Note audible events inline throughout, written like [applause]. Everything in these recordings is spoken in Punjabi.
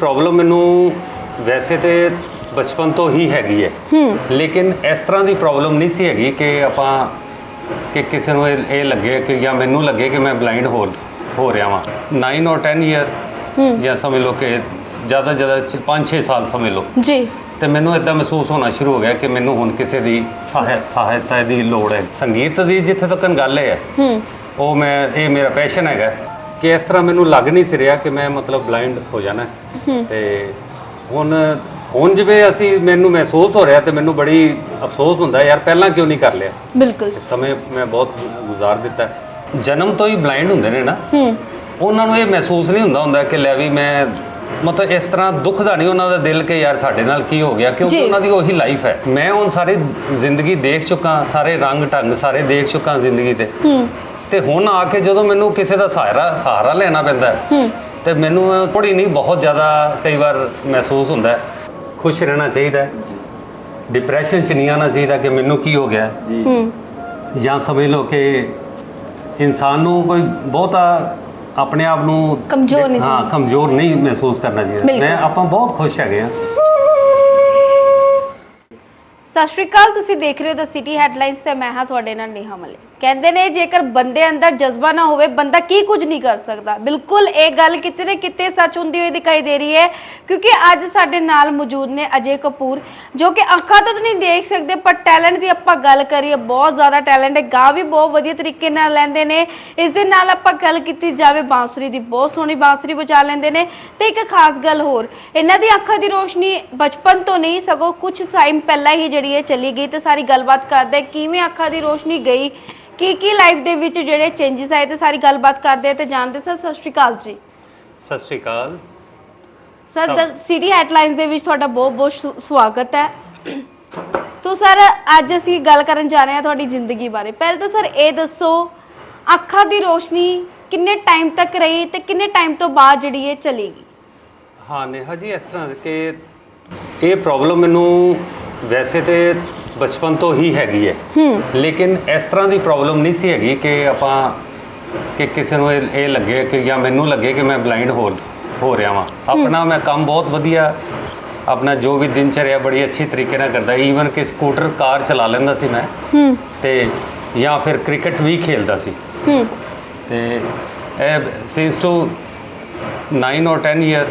ਪ੍ਰੋਬਲਮ ਮੈਨੂੰ ਵੈਸੇ ਤੇ ਬਚਪਨ ਤੋਂ ਹੀ ਹੈਗੀ ਹੈ। ਲੇਕਿਨ ਇਸ ਤਰ੍ਹਾਂ ਦੀ ਪ੍ਰੋਬਲਮ ਨਹੀਂ ਸੀ ਹੈਗੀ ਕਿ ਆਪਾਂ ਕਿ ਕਿਸੇ ਨੂੰ ਇਹ ਇਹ ਲੱਗੇ ਕਿ ਜਾਂ ਮੈਨੂੰ ਲੱਗੇ ਕਿ ਮੈਂ ਬਲਾਈਂਡ ਹੋ ਹੋ ਰਿਹਾ ਵਾਂ। 9 ਔਰ 10 ਇਅਰ ਜਾਂ ਸਮਝ ਲਓ ਕਿ ਜ਼ਿਆਦਾ ਜ਼ਿਆਦਾ 5-6 ਸਾਲ ਸਮਝ ਲਓ। ਜੀ। ਤੇ ਮੈਨੂੰ ਇਦਾਂ ਮਹਿਸੂਸ ਹੋਣਾ ਸ਼ੁਰੂ ਹੋ ਗਿਆ ਕਿ ਮੈਨੂੰ ਹੁਣ ਕਿਸੇ ਦੀ ਸਹਾਇ- ਸਹਾਇਤਾ ਦੀ ਲੋੜ ਹੈ। ਸੰਗੀਤ ਦੀ ਜਿੱਥੇ ਤੱਕ ਗੱਲ ਹੈ। ਹੂੰ। ਉਹ ਮੈਂ ਇਹ ਮੇਰਾ ਪੈਸ਼ਨ ਹੈਗਾ। ਕਿ ਇਸ ਤਰ੍ਹਾਂ ਮੈਨੂੰ ਲੱਗ ਨਹੀਂ ਸੀ ਰਿਹਾ ਕਿ ਮੈਂ ਮਤਲਬ ਬਲਾਈਂਡ ਹੋ ਜਾਣਾ। ਹੈ। ਤੇ ਹੁਣ ਹੁਣ ਜਿਵੇਂ ਅਸੀਂ ਮੈਨੂੰ ਮਹਿਸੂਸ ਹੋ ਰਿਹਾ ਤੇ ਮੈਨੂੰ ਬੜੀ ਅਫਸੋਸ ਹੁੰਦਾ ਯਾਰ ਪਹਿਲਾਂ ਕਿਉਂ ਨਹੀਂ ਕਰ ਲਿਆ? ਬਿਲਕੁਲ। ਸਮੇਂ ਮੈਂ ਬਹੁਤ ਗੁਜ਼ਾਰ ਦਿੱਤਾ। ਹੈ। ਜਨਮ ਤੋਂ ਹੀ ਬਲਾਈਂਡ ਹੁੰਦੇ ਨੇ ਨਾ। ਹੂੰ। ਉਹਨਾਂ ਨੂੰ ਇਹ ਮਹਿਸੂਸ ਨਹੀਂ ਹੁੰਦਾ ਹੁੰਦਾ ਕਿ ਲੈ ਵੀ ਮੈਂ ਮਤਲਬ ਇਸ ਤਰ੍ਹਾਂ ਦੁਖਦਾ ਨਹੀਂ ਉਹਨਾਂ ਦਾ ਦਿਲ ਕਿ ਯਾਰ ਸਾਡੇ ਨਾਲ ਕੀ ਹੋ ਗਿਆ ਕਿਉਂਕਿ ਜੀ। ਉਹਨਾਂ ਦੀ ਉਹੀ ਲਾਈਫ ਹੈ। ਮੈਂ ਹੁਣ ਸਾਰੀ ਜ਼ਿੰਦਗੀ ਦੇਖ ਚੁੱਕਾ ਸਾਰੇ ਰੰਗ ਢੰਗ ਸਾਰੇ ਦੇਖ ਚੁੱਕਾ ਜ਼ਿੰਦਗੀ ਤੇ। ਹੂੰ। ਤੇ ਹੁਣ ਆ ਕੇ ਜਦੋਂ ਮੈਨੂੰ ਕਿਸੇ ਦਾ ਸਹਾਰਾ ਸਹਾਰਾ ਲੈਣਾ ਪੈਂਦਾ ਹੈ, ਹੂੰ। ਤੇ ਮੈਨੂੰ ਥੋੜੀ ਨਹੀਂ ਬਹੁਤ ਜ਼ਿਆਦਾ ਕਈ ਵਾਰ ਮਹਿਸੂਸ ਹੁੰਦਾ ਹੈ। ਖੁਸ਼ ਰਹਿਣਾ ਚਾਹੀਦਾ ਹੈ। ਡਿਪਰੈਸ਼ਨ ਚ ਨਹੀਂ ਆਉਣਾ ਚਾਹੀਦਾ ਕਿ ਮੈਨੂੰ ਕੀ ਹੋ ਗਿਆ ਹੈ। ਹੂੰ। ਜਾਂ ਸਮਝ ਲਓ ਕਿ ਇਨਸਾਨ ਨੂੰ ਕੋਈ ਬਹੁਤਾ ਆਪਣੇ ਆਪ ਨੂੰ ਕਮਜ਼ੋਰ ਨਹੀਂ ਹਾਂ ਕਮਜ਼ੋਰ ਨਹੀਂ ਮਹਿਸੂਸ ਕਰਨਾ ਚਾਹੀਦਾ। ਮੈਂ ਆਪਾਂ ਬਹੁਤ ਖੁਸ਼ ਹੈਗੇ ਆ ਸਤਿ ਸ਼੍ਰੀ ਅਕਾਲ ਤੁਸੀਂ ਦੇਖ ਰਹੇ ਹੋ ਦ ਸਿਟੀ ਹੈਡਲਾਈਨਸ ਤੇ ਮੈਂ ਹਾਂ ਤੁਹਾਡੇ ਨਾਲ ਨੇਹਾ ਮਲੇ ਕਹਿੰਦੇ ਨੇ ਜੇਕਰ ਬੰਦੇ ਅੰਦਰ ਜਜ਼ਬਾ ਨਾ ਹੋਵੇ, ਬੰਦਾ ਕੀ ਕੁਝ ਨਹੀਂ ਕਰ ਸਕਦਾ। ਬਿਲਕੁਲ ਇਹ ਗੱਲ ਕਿਤੇ ਨਾ ਕਿਤੇ ਸੱਚ ਹੁੰਦੀ ਹੋਈ ਦਿਖਾਈ ਦੇ ਰਹੀ ਹੈ, ਕਿਉਂਕਿ ਅੱਜ ਸਾਡੇ ਨਾਲ ਮੌਜੂਦ ਨੇ ਅਜੇ ਕਪੂਰ, ਜੋ ਕਿ ਅੱਖਾਂ ਤੋਂ ਤਾਂ ਨਹੀਂ ਦੇਖ ਸਕਦੇ, ਪਰ ਟੈਲੈਂਟ ਦੀ ਆਪਾਂ ਗੱਲ ਕਰੀਏ, ਬਹੁਤ ਜ਼ਿਆਦਾ ਟੈਲੈਂਟ ਹੈ। ਗਾ ਵੀ ਬਹੁਤ ਵਧੀਆ ਤਰੀਕੇ ਨਾਲ ਲੈਂਦੇ ਨੇ। ਇਸ ਦੇ ਨਾਲ ਆਪਾਂ ਗੱਲ ਕੀਤੀ ਜਾਵੇ, ਬਾਂਸੁਰੀ ਦੀ ਬਹੁਤ ਸੋਹਣੀ ਬਾਂਸੁਰੀ ਵਜਾ ਲੈਂਦੇ ਨੇ। ਤੇ ਇੱਕ ਖਾਸ ਗੱਲ ਹੋਰ, ਇਹਨਾਂ ਦੀ ਅੱਖਾਂ ਦੀ ਰੋਸ਼ਨੀ ਬਚਪਨ ਤੋਂ ਨਹੀਂ, ਸਗੋਂ ਕੁਝ ਟਾਈਮ ਪਹਿਲਾਂ ਹੀ ਜਿਹੜੀ ਹੈ ਚਲੀ ਗਈ, ਤੇ ਸਾਰੀ ਗੱਲਬਾਤ ਕਰਦੇ ਕਿਵੇਂ ਅੱਖਾਂ ਦੀ ਰੋਸ਼ਨੀ ਗਈ ਕੀ ਕੀ ਲਾਈਫ ਦੇ ਵਿੱਚ ਜਿਹੜੇ ਚੇਂਜਸ ਆਏ ਤੇ ਸਾਰੀ ਗੱਲਬਾਤ ਕਰਦੇ ਹਾਂ ਤੇ ਜਾਣਦੇ ਸਰ ਸਤਿ ਸ਼੍ਰੀ ਅਕਾਲ ਜੀ। ਸਤਿ ਸ਼੍ਰੀ ਅਕਾਲ। ਸਰ ਸਭ- ਸਿਟੀ ਹੈਡਲਾਈਨਸ ਦੇ ਵਿੱਚ ਤੁਹਾਡਾ ਬਹੁਤ ਬਹੁਤ ਸੁ- ਸਵਾਗਤ ਹੈ। ਸੋ ਸਰ ਅੱਜ ਅਸੀਂ ਗੱਲ ਕਰਨ ਜਾ ਰਹੇ ਹਾਂ ਤੁਹਾਡੀ ਜ਼ਿੰਦਗੀ ਬਾਰੇ। ਪਹਿਲਾਂ ਤਾਂ ਸਰ ਇਹ ਦੱਸੋ ਅੱਖਾਂ ਦੀ ਰੋਸ਼ਨੀ ਕਿੰਨੇ ਟਾਈਮ ਤੱਕ ਰਹੀ ਤੇ ਕਿੰਨੇ ਟਾਈਮ ਤੋਂ ਬਾਅਦ ਜਿਹੜੀ ਇਹ ਚਲੀ ਗਈ ਹਾਂ ਨੇਹਾ ਜੀ ਇਸ ਤਰ੍ਹਾਂ ਕਿ ਇਹ ਪ੍ਰੋਬਲਮ ਮੈਨੂੰ ਵੈਸੇ ਤੇ ਬਚਪਨ ਤੋਂ ਹੀ ਹੈਗੀ ਹੈ। ਲੇਕਿਨ ਇਸ ਤਰ੍ਹਾਂ ਦੀ ਪ੍ਰੋਬਲਮ ਨਹੀਂ ਸੀ ਹੈਗੀ ਕਿ ਆਪਾਂ ਕਿ ਕਿਸੇ ਨੂੰ ਇਹ ਇਹ ਲੱਗੇ ਕਿ ਜਾਂ ਮੈਨੂੰ ਲੱਗੇ ਕਿ ਮੈਂ ਬਲਾਈਂਡ ਹੋ ਹੋ ਰਿਹਾ ਵਾਂ। ਆਪਣਾ ਮੈਂ ਕੰਮ ਬਹੁਤ ਵਧੀਆ ਆਪਣਾ ਜੋ ਵੀ ਦਿਨਚਰਿਆ ਬੜੀ ਅੱਛੀ ਤਰੀਕੇ ਨਾਲ ਕਰਦਾ। ਈਵਨ ਕਿ ਸਕੂਟਰ ਕਾਰ ਚਲਾ ਲੈਂਦਾ ਸੀ ਮੈਂ। ਹੂੰ। ਤੇ ਜਾਂ ਫਿਰ ਕ੍ਰਿਕਟ ਵੀ ਖੇਲਦਾ ਸੀ। ਹੂੰ। ਤੇ ਇਹ ਸਿੰਸ ਟੂ 9 ਔਰ 10 ਇਅਰ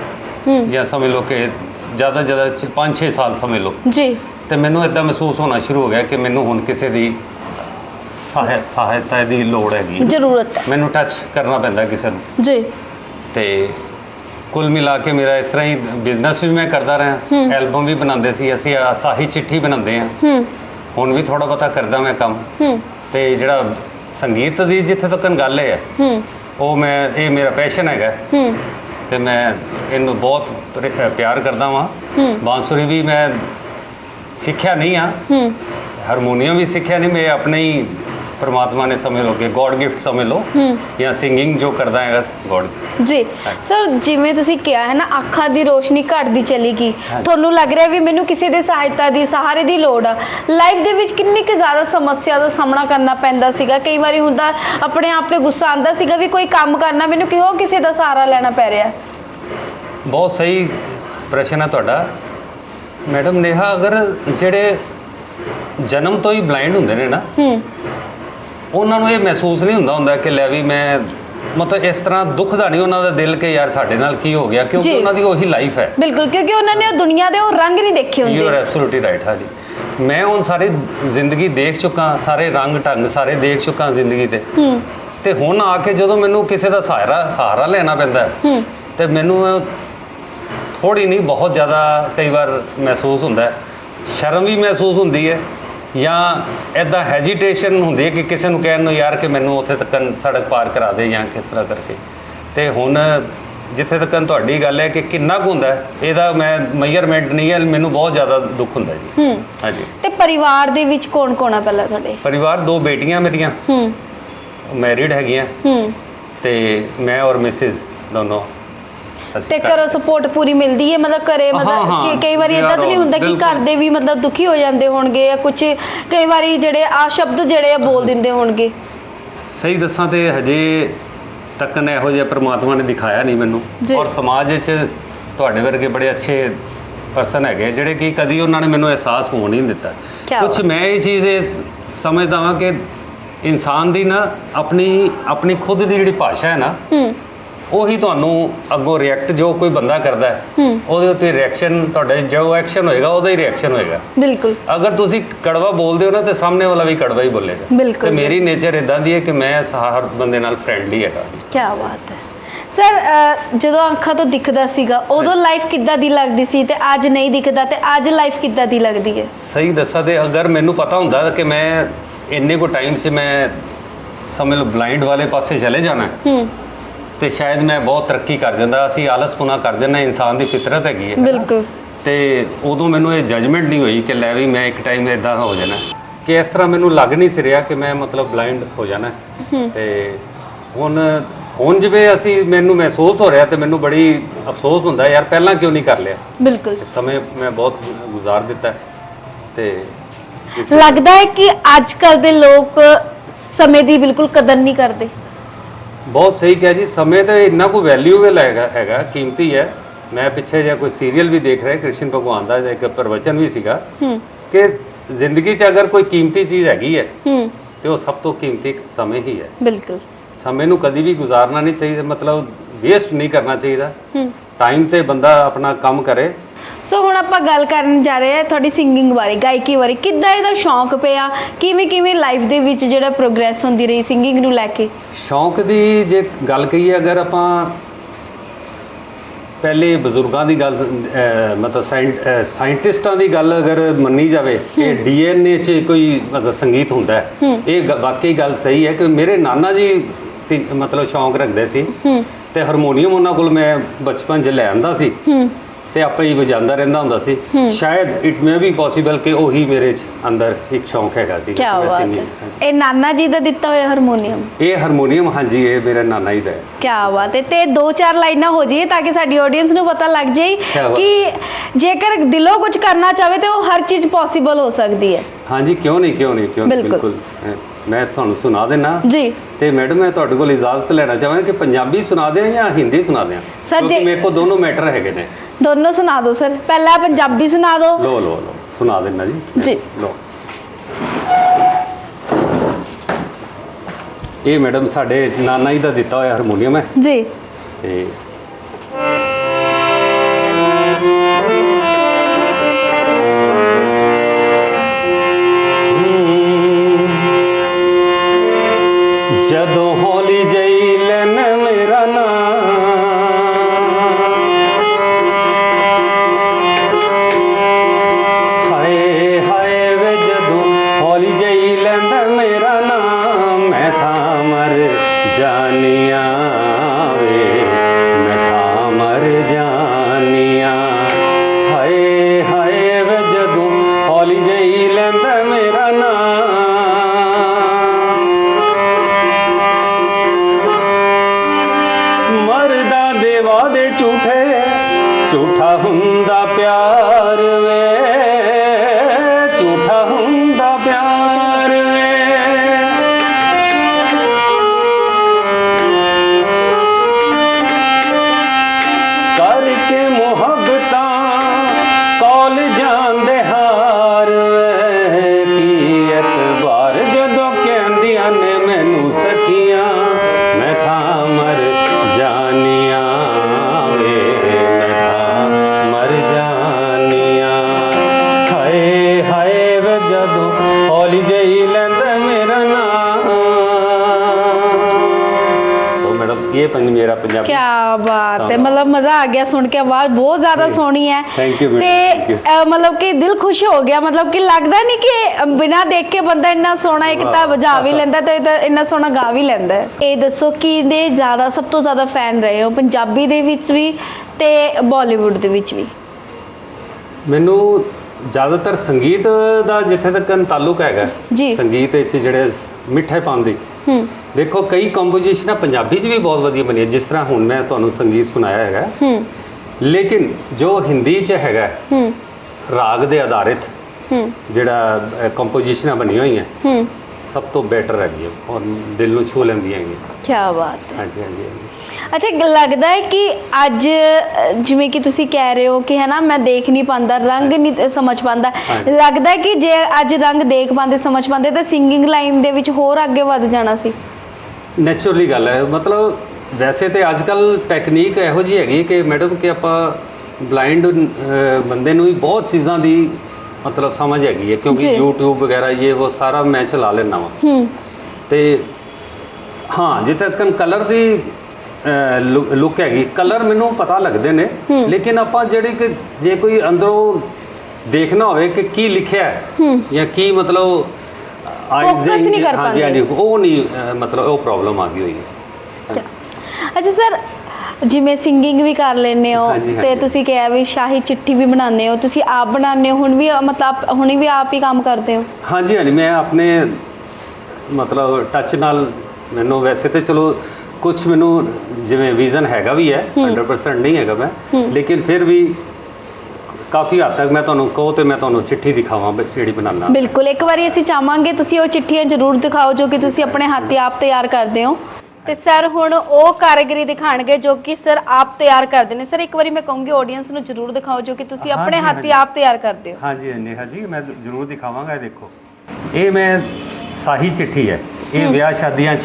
ਜਾਂ ਸਮਝ ਲਓ ਕਿ ਜ਼ਿਆਦਾ ਜ਼ਿਆਦਾ 5-6 ਸਾਲ ਸਮਝ ਲਓ। ਜੀ। ਤੇ ਮੈਨੂੰ ਇਦਾਂ ਮਹਿਸੂਸ ਹੋਣਾ ਸ਼ੁਰੂ ਹੋ ਗਿਆ ਕਿ ਮੈਨੂੰ ਹੁਣ ਕਿਸੇ ਦੀ ਸਹਾਇ ਸਹਾਇਤਾ ਦੀ ਲੋੜ ਹੈਗੀ ਜ਼ਰੂਰਤ ਹੈ। ਮੈਨੂੰ ਟੱਚ ਕਰਨਾ ਪੈਂਦਾ ਕਿਸੇ ਨੂੰ। ਜੀ। ਤੇ ਕੁੱਲ ਮਿਲਾ ਕੇ ਮੇਰਾ ਇਸ ਤਰ੍ਹਾਂ ਹੀ ਬਿਜ਼ਨਸ ਵੀ ਮੈਂ ਕਰਦਾ ਰਿਹਾ। ਐਲਬਮ ਵੀ ਬਣਾਉਂਦੇ ਸੀ। ਅਸੀਂ ਆਹ ਸਾਹੀ ਚਿੱਠੀ ਬਣਾਉਂਦੇ ਆ ਹੂੰ। ਹੁਣ ਵੀ ਥੋੜਾ ਬਹੁਤਾ ਕਰਦਾ ਮੈਂ ਕੰਮ। ਹੂੰ। ਤੇ ਜਿਹੜਾ ਸੰਗੀਤ ਦੀ ਜਿੱਥੇ ਤੱਕ ਗੱਲ ਹੈ। ਹੂੰ। ਉਹ ਮੈਂ ਇਹ ਮੇਰਾ ਪੈਸ਼ਨ ਹੈਗਾ। ਹੂੰ। ਤੇ ਮੈਂ ਇਹਨੂੰ ਬਹੁਤ ਪਿਆਰ ਕਰਦਾ ਵਾਂ। ਬਾਂਸੁਰੀ ਵੀ ਮੈਂ ਸਿੱਖਿਆ ਨਹੀਂ ਆ। ਹੂੰ। ਹਾਰਮੋਨੀਅਮ ਵੀ ਸਿੱਖਿਆ ਨਹੀਂ ਮੈਂ ਆਪਣੇ ਹੀ ਪ੍ਰਮਾਤਮਾ ਨੇ ਸਮਝ ਲਓ ਕਿ ਗੋਡ ਗਿਫਟ ਸਮਝ ਲਓ। ਹੂੰ। ਜਾਂ ਸਿੰਗਿੰਗ ਜੋ ਕਰਦਾ ਹੈਗਾ ਗੋਡ ਜੀ। ਸਰ ਜਿਵੇਂ ਤੁਸੀਂ ਕਿਹਾ ਹੈ ਨਾ ਅੱਖਾਂ ਦੀ ਰੋਸ਼ਨੀ ਘਟਦੀ ਚਲੀ ਗਈ। ਤੁਹਾਨੂੰ ਲੱਗ ਰਿਹਾ ਵੀ ਮੈਨੂੰ ਕਿਸੇ ਦੇ ਸਹਾਇਤਾ ਦੀ ਸਹਾਰੇ ਦੀ ਲੋੜ ਆ। ਲਾਈਫ ਦੇ ਵਿੱਚ ਕਿੰਨੀ ਕੁ ਜ਼ਿਆਦਾ ਸਮੱਸਿਆ ਦਾ ਸਾਹਮਣਾ ਕਰਨਾ ਪੈਂਦਾ ਸੀਗਾ? ਕਈ ਵਾਰੀ ਹੁੰਦਾ ਆਪਣੇ ਆਪ ਤੇ ਗੁੱਸਾ ਆਂਦਾ ਸੀਗਾ ਵੀ ਕੋਈ ਕੰਮ ਕਰਨਾ ਮੈਨੂੰ ਕਿਉਂ ਕਿਸੇ ਦਾ ਸਹਾਰਾ ਲੈਣਾ ਪੈ ਰਿਹਾ? ਬਹੁਤ ਸਹੀ ਪ੍ਰਸ਼ਨ ਹੈ ਤੁਹਾਡਾ। ਮੈਡਮ ਨੇਹਾ ਅਗਰ ਜਿਹੜੇ ਜਨਮ ਤੋਂ ਹੀ ਬਲਾਈਂਡ ਹੁੰਦੇ ਨੇ ਨਾ ਹੂੰ। ਉਹਨਾਂ ਨੂੰ ਇਹ ਮਹਿਸੂਸ ਨਹੀਂ ਹੁੰਦਾ ਹੁੰਦਾ ਕਿ ਲੈ ਵੀ ਮੈਂ ਮਤਲਬ ਇਸ ਤਰ੍ਹਾਂ ਦੁਖਦਾ ਨਹੀਂ ਉਹਨਾਂ ਦਾ ਦਿਲ ਕਿ ਯਾਰ ਸਾਡੇ ਨਾਲ ਕੀ ਹੋ ਗਿਆ ਕਿਉਂਕਿ ਜੀ। ਉਹਨਾਂ ਦੀ ਉਹੀ ਲਾਈਫ ਹੈ। ਬਿਲਕੁਲ ਕਿਉਂਕਿ ਉਹਨਾਂ ਨੇ ਉਹ ਦੁਨੀਆ ਦੇ ਉਹ ਰੰਗ ਨਹੀਂ ਦੇਖੇ ਯੂ ਆਰ ਹੁੰਦੇ ਐਬਸੋਲੂਟਲੀ ਰਾਈਟ ਹਾਂਜੀ। ਮੈਂ ਹੁਣ ਸਾਰੀ ਜ਼ਿੰਦਗੀ ਦੇਖ ਚੁੱਕਾ ਸਾਰੇ ਰੰਗ ਢੰਗ ਸਾਰੇ ਦੇਖ ਚੁੱਕਾ ਜ਼ਿੰਦਗੀ ਤੇ। ਹੂੰ। ਤੇ ਹੁਣ ਆ ਕੇ ਜਦੋਂ ਮੈਨੂੰ ਕਿਸੇ ਦਾ ਸਹਾਰਾ ਸਹਾਰਾ ਲੈਣਾ ਪੈਂਦਾ ਹੈ, ਹੂੰ। ਤੇ ਮੈਨੂੰ ਥੋੜੀ ਨਹੀਂ ਬਹੁਤ ਜ਼ਿਆਦਾ ਕਈ ਵਾਰ ਮਹਿਸੂਸ ਹੁੰਦਾ ਸ਼ਰਮ ਵੀ ਮਹਿਸੂਸ ਹੁੰਦੀ ਹੈ ਜਾਂ ਐਦਾਂ ਹੈਜੀਟੇਸ਼ਨ ਹੁੰਦੀ ਹੈ ਕਿ ਕਿਸੇ ਨੂੰ ਕਹਿਣ ਨੂੰ ਯਾਰ ਕਿ ਮੈਨੂੰ ਉੱਥੇ ਤੱਕ ਸੜਕ ਪਾਰ ਕਰਾ ਦੇ ਜਾਂ ਕਿਸ ਤਰ੍ਹਾਂ ਕਰਕੇ। ਤੇ ਹੁਣ ਜਿੱਥੇ ਤੱਕ ਤੁਹਾਡੀ ਗੱਲ ਹੈ ਕਿ ਕਿੰਨਾ ਕੁ ਹੁੰਦਾ ਇਹਦਾ ਮੈਂ ਮੈਜ਼ਰਮੈਂਟ ਨਹੀਂ ਹੈ ਮੈਨੂੰ ਬਹੁਤ ਜ਼ਿਆਦਾ ਦੁੱਖ ਹੁੰਦਾ ਜੀ। ਹਾਂਜੀ। ਤੇ ਪਰਿਵਾਰ ਦੇ ਵਿੱਚ ਕੌਣ ਕੌਣ ਆ ਪਹਿਲਾਂ ਤੁਹਾਡੇ? ਪਰਿਵਾਰ ਦੋ ਬੇਟੀਆਂ ਮੇਰੀਆਂ। ਹੂੰ। ਮੈਰਿਡ ਹੈਗੀਆਂ। ਹੂੰ। ਤੇ ਮੈਂ ਔਰ ਮਿਸਿਸ ਦੋਨੋਂ। ਤੇ ਘਰ- ਸਪੋਰਟ ਪੂਰੀ ਮਿਲਦੀ ਹੈ ਮਤਲਬ ਘਰੇ ਮਤਲਬ ਹਾਂ, ਕਿ ਕਈ ਵਾਰੀ ਇਦਾਂ ਤਾਂ ਨਹੀਂ ਹੁੰਦਾ ਕਿ ਬਿਲਕੁਲ। ਘਰ ਦੇ ਵੀ ਮਤਲਬ ਦੁਖੀ ਹੋ ਜਾਂਦੇ ਹੋਣਗੇ ਜਾਂ ਕੁਝ ਕਈ ਵਾਰੀ ਜਿਹੜੇ ਆ ਸ਼ਬਦ ਜਿਹੜੇ ਆ ਬੋਲ ਦਿੰਦੇ ਹੋਣਗੇ ਸਹੀ ਦੱਸਾਂ ਤੇ ਹਜੇ ਤੱਕ ਨੇ ਇਹੋ ਜਿਹਾ ਪ੍ਰਮਾਤਮਾ ਨੇ ਦਿਖਾਇਆ ਨਹੀਂ ਮੈਨੂੰ ਜੀ। ਔਰ ਸਮਾਜ ਵਿੱਚ ਤੁਹਾਡੇ ਵਰਗੇ ਬੜੇ ਅੱਛੇ ਪਰਸਨ ਹੈਗੇ ਜਿਹੜੇ ਕਿ ਕਦੀ ਉਹਨਾਂ ਨੇ ਮੈਨੂੰ ਅਹਿਸਾਸ ਹੋਣ ਨਹੀਂ ਦਿੱਤਾ ਕਿਆ ਕੁਝ ਬਾਤ। ਮੈਂ ਇਹ ਚੀਜ਼ ਇਹ ਸਮਝਦਾ ਹਾਂ ਕਿ ਇਨਸਾਨ ਦੀ ਨਾ ਆਪਣੀ ਆਪਣੀ ਖੁਦ ਦੀ ਜਿਹੜੀ ਭਾਸ਼ਾ ਹੈ ਨਾ ਹੂੰ ਉਹੀ ਤੁਹਾਨੂੰ ਅੱਗੋਂ ਰਿਐਕਟ ਜੋ ਕੋਈ ਬੰਦਾ ਕਰਦਾ ਹੈ। ਉਹਦੇ ਉੱਤੇ ਰਿਐਕਸ਼ਨ ਤੁਹਾਡਾ ਜੋ ਐਕਸ਼ਨ ਹੋਏਗਾ ਉਹਦਾ ਹੀ ਰਿਐਕਸ਼ਨ ਹੋਏਗਾ। ਬਿਲਕੁਲ। ਅਗਰ ਤੁਸੀਂ ਕੜਵਾ ਬੋਲਦੇ ਹੋ ਨਾ ਤੇ ਸਾਹਮਣੇ ਵਾਲਾ ਵੀ ਕੜਵਾ ਹੀ ਬੋਲੇਗਾ। ਤੇ ਮੇਰੀ ਨੇਚਰ ਇਦਾਂ ਦੀ ਹੈ ਕਿ ਮੈਂ ਹਰ ਬੰਦੇ ਨਾਲ ਫਰੈਂਡਲੀ ਹੈਗਾ। ਕੀ ਬਾਤ ਹੈ। ਸਰ ਜਦੋਂ ਅੱਖਾਂ ਤੋਂ ਦਿਖਦਾ ਸੀਗਾ ਉਦੋਂ ਲਾਈਫ ਕਿੱਦਾਂ ਦੀ ਲੱਗਦੀ ਸੀ ਤੇ ਅੱਜ ਨਹੀਂ ਦਿਖਦਾ ਤੇ ਅੱਜ ਲਾਈਫ ਕਿੱਦਾਂ ਦੀ ਲੱਗਦੀ ਹੈ? ਸਹੀ ਦੱਸਾਂ ਤੇ ਅਗਰ ਮੈਨੂੰ ਪਤਾ ਹੁੰਦਾ ਕਿ ਮੈਂ ਇੰਨੇ ਕੋ ਟਾਈਮ ਸੇ ਮੈਂ ਸਮਝ ਲਓ ਬਲਾਈਂਡ ਵਾਲੇ ਪਾਸੇ ਚਲੇ ਜਾਣਾ ਹੂੰ। ਤੇ ਸ਼ਾਇਦ ਮੈਂ ਬਹੁਤ ਤਰੱਕੀ ਕਰ ਜਾਂਦਾ ਅਸੀਂ ਆਲਸਪੁਣਾ ਕਰ ਜੰਨਾ ਇਨਸਾਨ ਦੀ ਫਿਤਰਤ ਹੈਗੀ ਹੈ ਬਿਲਕੁਲ। ਤੇ ਉਦੋਂ ਮੈਨੂੰ ਇਹ ਜਜਮੈਂਟ ਨਹੀਂ ਹੋਈ ਕਿ ਲੈ ਵੀ ਮੈਂ ਇੱਕ ਟਾਈਮ ਇਦਾਂ ਹੋ ਜਾਣਾ। ਕਿ ਇਸ ਤਰ੍ਹਾਂ ਮੈਨੂੰ ਲੱਗ ਨਹੀਂ ਸੀ ਰਿਹਾ ਕਿ ਮੈਂ ਮਤਲਬ ਬਲਾਈਂਡ ਹੋ ਜਾਣਾ। ਤੇ ਹੁਣ ਹੁਣ ਜਿਵੇਂ ਅਸੀਂ ਮੈਨੂੰ ਮਹਿਸੂਸ ਹੋ ਰਿਹਾ ਤੇ ਮੈਨੂੰ ਬੜੀ ਅਫਸੋਸ ਹੁੰਦਾ ਯਾਰ ਪਹਿਲਾਂ ਕਿਉਂ ਨਹੀਂ ਕਰ ਲਿਆ? ਬਿਲਕੁਲ। ਸਮੇਂ ਮੈਂ ਬਹੁਤ ਗੁਜ਼ਾਰ ਦਿੱਤਾ। ਤੇ ਲੱਗਦਾ ਹੈ ਕਿ ਅੱਜ ਕੱਲ ਦੇ ਲੋਕ ਸਮੇਂ ਦੀ ਬਿਲਕੁਲ ਕਦਰ ਨਹੀਂ ਕਰਦੇ। ਬਹੁਤ ਸਹੀ ਕਿਹਾ ਜੀ ਸਮੇਂ ਤੇ ਇੰਨਾ ਕੋ ਵੈਲਿਊਬਲ ਹੈਗਾ ਹੈਗਾ ਕੀਮਤੀ ਹੈ। ਮੈਂ ਪਿੱਛੇ ਜਿਹਾ ਕੋਈ ਸੀਰੀਅਲ ਵੀ ਦੇਖ ਰਿਹਾ ਕ੍ਰਿਸ਼ਨ ਭਗਵਾਨ ਦਾ ਇੱਕ ਪ੍ਰਵਚਨ ਵੀ ਸੀਗਾ ਕਿ ਜ਼ਿੰਦਗੀ 'ਚ ਅਗਰ ਕੋਈ ਕੀਮਤੀ ਚੀਜ਼ ਹੈਗੀ ਹੈ ਤੇ ਉਹ ਸਭ ਤੋਂ ਕੀਮਤੀ ਸਮੇਂ ਹੀ ਹੈ। ਬਿਲਕੁਲ। ਸਮੇਂ ਨੂੰ ਕਦੀ ਵੀ ਗੁਜ਼ਾਰਨਾ ਨਹੀਂ ਚਾਹੀਦਾ ਮਤਲਬ ਵੇਸਟ ਨਹੀਂ ਕਰਨਾ ਚਾਹੀਦਾ। ਟਾਈਮ ਤੇ ਬੰਦਾ ਆਪਣਾ ਕੰਮ ਕਰੇ ਸੋ ਹੁਣ ਆਪਾਂ ਗੱਲ ਕਰਨ ਜਾ ਰਹੇ ਹਾਂ ਤੁਹਾਡੀ ਸਿੰਗਿੰਗ ਬਾਰੇ ਗਾਇਕੀ ਬਾਰੇ। ਕਿੱਦਾਂ ਇਹਦਾ ਸ਼ੌਂਕ ਪਿਆ? ਕਿਵੇਂ ਕਿਵੇਂ ਲਾਈਫ ਦੇ ਵਿੱਚ ਜਿਹੜਾ ਪ੍ਰੋਗਰੈਸ ਹੁੰਦੀ ਰਹੀ ਸਿੰਗਿੰਗ ਨੂੰ ਲੈ ਕੇ? ਸ਼ੌਂਕ ਦੀ ਜੇ ਗੱਲ ਕਹੀਏ ਅਗਰ ਆਪਾਂ ਪਹਿਲੇ ਬਜ਼ੁਰਗਾਂ ਦੀ ਗੱਲ ਮਤਲਬ ਸਾਇੰਟਿਸਟਾਂ ਦੀ ਗੱਲ ਅਗਰ ਮੰਨੀ ਜਾਵੇ ਕਿ ਡੀਐਨਏ 'ਚ ਕੋਈ ਮਤਲਬ ਸੰਗੀਤ ਹੁੰਦਾ ਹੈ। ਇਹ ਵਾਕਈ ਗੱਲ ਸਹੀ ਹੈ ਕਿ ਮੇਰੇ ਨਾਨਾ ਜੀ ਮਤਲਬ ਸ਼ੌਂਕ ਰੱਖਦੇ ਸੀ ਤੇ ਹਾਰਮੋਨੀਅਮ ਉਹਨਾਂ ਕੋਲ ਮੈਂ ਬਚਪਨ 'ਚ ਲੈ ਆਂਦਾ ਸੀ। ਤੇ ਆਪੇ ਹੀ ਵਜਾਉਂਦਾ ਰਹਿੰਦਾ ਹੁੰਦਾ ਸੀ। ਸ਼ਾਇਦ ਇਟ ਮੇ ਬੀ ਪੋਸੀਬਲ ਕਿ ਉਹੀ ਮੇਰੇ 'ਚ ਅੰਦਰ ਇੱਕ ਸ਼ੌਂਕ ਹੈਗਾ ਸੀ। ਕੀ ਮੈਂ ਬਾਤ singing- ਹੈ। ਇਹ ਨਾਨਾ ਜੀ ਦਾ ਦਿੱਤਾ ਹੋਇਆ ਹਾਰਮੋਨੀਅਮ ਇਹ ਹਾਰਮੋਨੀਅਮ ਹਾਂਜੀ ਇਹ ਮੇਰੇ ਨਾਨਾ ਜੀ ਦਾ ਹੈ। ਕੀ ਬਾਤ ਹੈ। ਤੇ ਦੋ ਚਾਰ ਲਾਈਨਾਂ ਹੋ ਜਾਈਏ ਤਾਂ ਕਿ ਸਾਡੀ ਆਡੀਅנס ਨੂੰ ਪਤਾ ਲੱਗ ਜਾਏ ਕਿਆ ਬਾਤ। ਕਿ ਜੇਕਰ ਦਿਲੋਂ ਕੁਝ ਕਰਨਾ ਚਾਹਵੇ ਤੇ ਉਹ ਹਰ ਚੀਜ਼ ਪੋਸੀਬਲ ਹੋ ਸਕਦੀ ਹੈ। ਹਾਂਜੀ ਕਿਉਂ ਨਹੀਂ ਕਿਉਂ ਨਹੀਂ ਕਿਉਂ ਨਹੀਂ ਬਿਲਕੁਲ। ਮੈਂ ਤੁਹਾਨੂੰ ਸੁਣਾ ਦੇਣਾ ਜੀ। ਤੇ ਮੈਡਮ ਮੈਂ ਤੁਹਾਡੇ ਕੋਲ ਇਜਾਜ਼ਤ ਲੈਣਾ ਚਾਹਾਂਗਾ ਕਿ ਪੰਜਾਬੀ ਸੁਣਾ ਦਿਆਂ ਜਾਂ ਹਿੰਦੀ ਸੁਣਾ ਦਿਆਂ? ਕਿਉਂਕਿ ਜੇ- ਮੇਰੇ ਕੋਲ ਦੋਨੋਂ ਮੈਟਰ ਹੈਗੇ ਨੇ। ਦੋਨੋਂ ਸੁਣਾ ਦਿਓ ਸਰ। ਪਹਿਲਾਂ ਪੰਜਾਬੀ ਸੁਣਾ ਦਿਓ। ਲੋ ਲੋ ਲੋ ਸੁਣਾ ਦੇਣਾ ਜੀ। ਜੀ। ਲੋ ਇਹ ਮੈਡਮ ਸਾਡੇ ਨਾਨਾ ਜੀ ਦਾ ਦਿੱਤਾ ਹੋਇਆ ਹਾਰਮੋਨੀਅਮ ਹੈ। ਜੀ। ਤੇ ਜਦੋਂ ਹੋਲੀ ਆ ਗਿਆ ਸੁਣ ਕੇ ਆਵਾਜ਼ ਬਹੁਤ ਜ਼ਿਆਦਾ ਸੋਹਣੀ ਹੈ Thank you, madam. Thank ਤੇ you. ਅ, ਮਤਲਬ ਕਿ ਦਿਲ ਖੁਸ਼ ਹੋ ਗਿਆ ਮਤਲਬ ਕਿ ਲੱਗਦਾ ਨਹੀਂ ਕਿ ਬਿਨਾ ਦੇਖ ਕੇ ਬੰਦਾ ਇੰਨਾ ਸੋਹਣਾ ਇੱਕ ਤਾਂ। ਵਜਾ ਵੀ ਲੈਂਦਾ ਤੇ ਤਾਂ ਇੰਨਾ ਸੋਹਣਾ ਗਾ ਵੀ ਲੈਂਦਾ ਹੈ। ਇਹ ਦੱਸੋ ਕਿ ਦੇ ਜ਼ਿਆਦਾ ਸਭ ਤੋਂ ਜ਼ਿਆਦਾ ਫੈਨ ਰਹੇ ਹੋ ਪੰਜਾਬੀ ਦੇ ਵਿੱਚ ਵੀ ਤੇ ਬਾਲੀਵੁੱਡ ਦੇ ਵਿੱਚ ਵੀ ਮੈਨੂੰ ਜ਼ਿਆਦਾਤਰ ਸੰਗੀਤ ਦਾ ਜਿੱਥੇ ਤੱਕ ਤਾਲੁਕ ਹੈਗਾ ਜੀ। ਸੰਗੀਤ ਵਿੱਚ ਜਿਹੜੇ ਮਿੱਠੇ ਪਾਉਂਦੀ ਹੂੰ। ਦੇਖੋ ਕਈ ਕੰਪੋਜੀਸ਼ਨਾਂ ਪੰਜਾਬੀ 'ਚ ਵੀ ਬਹੁਤ ਵਧੀਆ ਬਣੀਆਂ ਜਿਸ ਤਰ੍ਹਾਂ ਹੁਣ ਮੈਂ ਤੁਹਾਨੂੰ ਸੰਗੀਤ ਸੁਣਾਇਆ ਹੈਗਾ। ਹੂੰ। ਲੇਕਿਨ ਜੋ ਹਿੰਦੀ 'ਚ ਹੈਗਾ ਹੂੰ। ਰਾਗ ਦੇ ਆਧਾਰਿਤ ਹੂੰ। ਜਿਹੜਾ ਕੰਪੋਜੀਸ਼ਨਾਂ ਬਣੀਆਂ ਹੋਈਆਂ ਹੂੰ। ਸਭ ਤੋਂ ਬੈਟਰ ਹੈਗੀ ਔਰ ਦਿਲ ਨੂੰ ਛੂ ਲੈਂਦੀਆਂ ਹੈਗੀਆਂ। ਕੀ ਬਾਤ ਹੈ। ਹਾਂਜੀ ਹਾਂਜੀ ਹਾਂਜੀ। ਅੱਛਾ ਲੱਗਦਾ ਹੈ ਕਿ ਅੱਜ ਅ, ਜਿਵੇਂ ਕਿ ਤੁਸੀਂ ਕਹਿ ਰਹੇ ਹੋ ਕਿ ਹੈ ਨਾ ਮੈਂ ਦੇਖ ਨਹੀਂ ਪਾਉਂਦਾ ਰੰਗ ਨਹੀਂ ਸਮਝ ਪਾਉਂਦਾ। ਹਾਂਜੀ। ਲੱਗਦਾ ਹੈ ਕਿ ਜੇ ਅੱਜ ਰੰਗ ਦੇਖ ਪਾਉਂਦੇ ਸਮਝ ਪਾਉਂਦੇ ਤਾਂ ਸਿੰਗਿੰਗ ਲਾਈਨ ਦੇ ਵਿੱਚ ਹੋਰ ਅੱਗੇ ਵੱਧ ਜਾਣਾ ਸੀ। ਨੈਚੁਰਲੀ ਗੱਲ ਹੈ। ਮਤਲਬ ਵੈਸੇ ਤੇ ਅੱਜ ਕੱਲ ਟੈਕਨੀਕ ਇਹੋ ਜੀ ਹੈਗੀ ਕਿ ਮੈਡਮ ਕਿ ਆਪਾਂ ਬਲਾਈਂਡ ਬੰਦੇ ਨੂੰ ਵੀ ਬਹੁਤ ਚੀਜ਼ਾਂ ਦੀ ਮਤਲਬ ਸਮਝ ਹੈਗੀ ਹੈ ਕਿਉਂਕਿ ਜੀ। YouTube ਵਗੈਰਾ ਇਹ ਉਹ ਸਾਰਾ ਮੈਂ ਚਲਾ ਲੈਣਾ ਵਾ। ਹੂੰ। ਤੇ ਹਾਂ ਜਿੱਥੇ ਤੱਕ ਕਲਰ ਦੀ ਲੁੱਕ ਹੈਗੀ। ਕਲਰ ਮੈਨੂੰ ਪਤਾ ਲੱਗਦੇ ਨੇ ਲੇਕਿਨ ਆਪਾਂ ਜਿਹੜੀ ਕਿ ਜੇ ਕੋਈ ਅੰਦਰੋਂ ਦੇਖਣਾ ਹੋਵੇ ਕਿ ਕੀ ਲਿਖਿਆ ਹੈ ਜਾਂ ਕੀ ਮਤਲਬ ਦੀ- ਨਹੀਂ ਕਰ ਹਾਂਜੀ ਹਾਂਜੀ ਪਾਉਂਦੇ। ਉਹ ਨਹੀਂ ਮਤਲਬ ਉਹ ਪ੍ਰੋਬਲਮ ਆ ਗਈ ਹੋਈ ਹੈ। ਅੱਛਾ। ਸਰ ਜਿਵੇਂ ਸਿੰਗਿੰਗ ਵੀ ਕਰ ਲੈਂਦੇ ਹੋ ਤੇ। ਤੁਸੀਂ ਕਿਹਾ ਵੀ ਸ਼ਾਹੀ ਚਿੱਠੀ ਵੀ ਬਣਾਉਂਦੇ ਹੋ ਤੁਸੀਂ ਆਪ ਬਣਾਉਂਦੇ ਹੋ ਹੁਣ ਵੀ ਮਤਲਬ ਹੁਣੀ ਵੀ ਆਪ ਹੀ ਕੰਮ ਕਰਦੇ ਹੋ? ਹਾਂਜੀ ਹਾਂਜੀ ਮੈਂ ਆਪਣੇ ਮਤਲਬ ਟੱਚ ਨਾਲ ਮੈਨੂੰ ਵੈਸੇ ਤੇ ਚਲੋ ਕੁਝ ਮੈਨੂੰ ਜਿਵੇਂ ਵਿਜ਼ਨ ਹੈਗਾ ਵੀ ਹੈ 100% ਨਹੀਂ ਹੈਗਾ ਮੈਂ ਲੇਕਿਨ ਫਿਰ ਵੀ ਕਾਫੀ ਹੱਦ ਤੱਕ ਮੈਂ ਤੁਹਾਨੂੰ ਕਹੋ ਤੇ ਮੈਂ ਤੁਹਾਨੂੰ ਚਿੱਠੀ ਦਿਖਾਵਾਂ ਵੀ ਜਿਹੜੀ ਬਣਾਉਣਾ ਬਿਲਕੁਲ ਇੱਕ ਵਾਰੀ ਅਸੀਂ ਚਾਹਾਂਗੇ ਤੁਸੀਂ ਉਹ ਚਿੱਠੀਆਂ ਜ਼ਰੂਰ ਦਿਖਾਓ ਜੋ ਕਿ ਤੁਸੀਂ ਆਪਣੇ ਹੱਥੀਂ ਆਪ ਤਿਆਰ ਕਰਦੇ ਹੋ। ਤੇ ਸਰ ਹੁਣ ਉਹ ਕਾਰੀਗਰੀ ਦਿਖਾਣਗੇ ਜੋ ਕਿ ਸਰ ਆਪ ਤਿਆਰ ਕਰਦੇ ਨੇ। ਸਰ ਇੱਕ ਵਾਰੀ ਮੈਂ ਕਹੂੰਗੀ ਆਡੀਅנס ਨੂੰ ਜ਼ਰੂਰ ਦਿਖਾਓ ਜੋ ਕਿ ਤੁਸੀਂ ਆਪਣੇ ਹੱਥੀਂ ਹਾਂਜੀ। ਆਪ ਤਿਆਰ ਕਰਦੇ ਹੋ। ਹਾਂਜੀ ਨੇਹਾ ਜੀ ਮੈਂ ਜ਼ਰੂਰ ਦਿਖਾਵਾਂਗਾ ਇਹ ਦੇਖੋ। ਇਹ ਮੈਂ ਸਾਹੀ ਚਿੱਠੀ ਹੈ। ਇਹ ਵਿਆਹ ਸ਼ਾਦੀਆਂ 'ਚ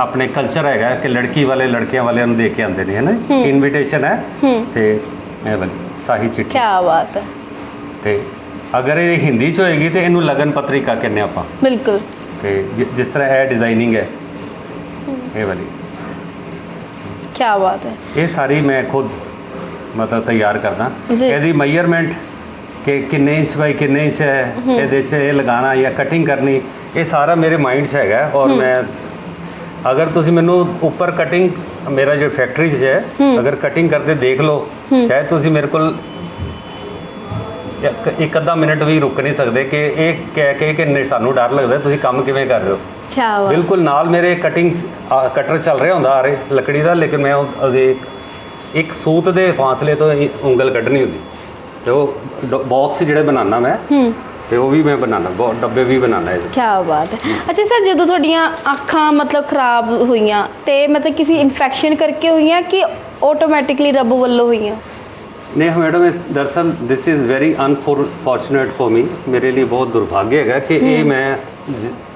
ਆਪਣੇ ਕਲਚਰ ਹੈਗਾ ਕਿ ਲੜਕੀ ਵਾਲੇ ਲੜਕਿਆਂ ਵਾਲਿਆਂ ਨੂੰ ਦੇ ਕੇ ਆਉਂਦੇ ਨੇ ਹੈ ਨਾ ਇਨਵੀਟੇਸ਼ਨ ਹੈ। ਤੇ ਇਹ ਵਾਲੀ ਸਾਹੀ ਚਿੱਠੀ। ਕੀ ਬਾਤ ਹੈ। ਤੇ ਅਗਰ ਇਹ ਹਿੰਦੀ 'ਚ ਹੋਏਗੀ ਤੇ ਇਹਨੂੰ ਲਗਨ ਪੱਤਰਿਕਾ ਕਹਿੰਦੇ ਆਪਾਂ। ਬਿਲਕੁਲ। ਤੇ ਜਿਸ ਤਰ੍ਹਾਂ ਇਹ ਡਿਜ਼ਾਈਨਿੰਗ ਹੈ। ਇਹ ਵਾਲੀ। ਕੀ ਬਾਤ ਹੈ। ਇਹ ਸਾਰੀ ਮੈਂ ਖੁਦ ਮਤਲਬ ਤਿਆਰ ਕਰਦਾ। ਇਹਦੀ ਮੈਜ਼ਰਮੈਂਟ ਕਿ ਕਿੰਨੇ ਇੰਚ ਬਾਈ ਕਿੰਨੇ ਇੰਚ ਹੈ ਇਹਦੇ 'ਚ ਇਹ ਲਗਾਉਣਾ ਜਾਂ ਕਟਿੰਗ ਕਰਨੀ ਇਹ ਸਾਰਾ ਮੇਰੇ ਮਾਈਂਡ 'ਚ ਹੈਗਾ। ਔਰ ਮੈਂ ਅਗਰ ਤੁਸੀਂ ਮੈਨੂੰ ਉੱਪਰ ਕਟਿੰਗ ਮੇਰਾ ਜੋ ਫੈਕਟਰੀ 'ਚ ਹੈ ਅਗਰ ਕਟਿੰਗ ਕਰਦੇ ਦੇਖ ਲਓ ਸ਼ਾਇਦ ਤੁਸੀਂ ਮੇਰੇ ਕੋਲ ਇੱਕ- ਇੱਕ ਅੱਧਾ ਮਿੰਟ ਵੀ ਰੁਕ ਨਹੀਂ ਸਕਦੇ ਕਿ ਇਹ ਕਹਿ ਕੇ ਕਿ ਨਹੀਂ, ਸਾਨੂੰ ਡਰ ਲੱਗਦਾ ਤੁਸੀਂ ਕੰਮ ਕਿਵੇਂ ਕਰ ਰਹੇ ਹੋ? ਕੀ ਬਾਤ ਬਿਲਕੁਲ ਨਾਲ ਮੇਰੇ ਕਟਿੰਗ ਕਟਰ ਚੱਲ ਰਿਹਾ ਹੁੰਦਾ ਆ ਰਹੇ ਲੱਕੜੀ ਦਾ ਲੇਕਿਨ ਮੈਂ ਉਹ- ਉਹਦੇ ਇੱਕ- ਇੱਕ ਸੂਤ ਦੇ ਫਾਸਲੇ ਤੋਂ ਉਂਗਲ ਕੱਢਣੀ ਹੁੰਦੀ। ਤੇ ਉਹ ਬਾਕਸ ਜਿਹੜੇ ਬਣਾਉਣਾ ਮੈਂ ਹੂੰ। ਤੇ ਉਹ ਵੀ ਮੈਂ ਬਣਾਉਣਾ ਬਹੁ- ਡੱਬੇ ਵੀ ਬਣਾਉਣਾ ਇਹਦੇ। ਕੀ ਬਾਤ ਹੈ। ਅੱਛਾ ਸਰ ਜਦੋਂ ਤੁਹਾਡੀਆਂ ਅੱਖਾਂ ਮਤਲਬ ਖਰਾਬ ਹੋਈਆਂ ਤੇ ਮਤਲਬ ਕਿਸੇ ਇਨਫੈਕਸ਼ਨ ਕਰਕੇ ਹੋਈਆਂ ਕਿ ਆਟੋਮੈਟਿਕਲੀ ਰੱਬ ਵੱਲੋਂ ਹੋਈਆਂ? ਨਹੀਂ ਮੈਡਮ ਇਹ ਦਰਅਸਲ this is very unfortunate for me ਮੇਰੇ ਲਈ ਬਹੁਤ ਦੁਰਭਾਗਯ ਹੈਗਾ ਕਿ ਇਹ ਮੈਂ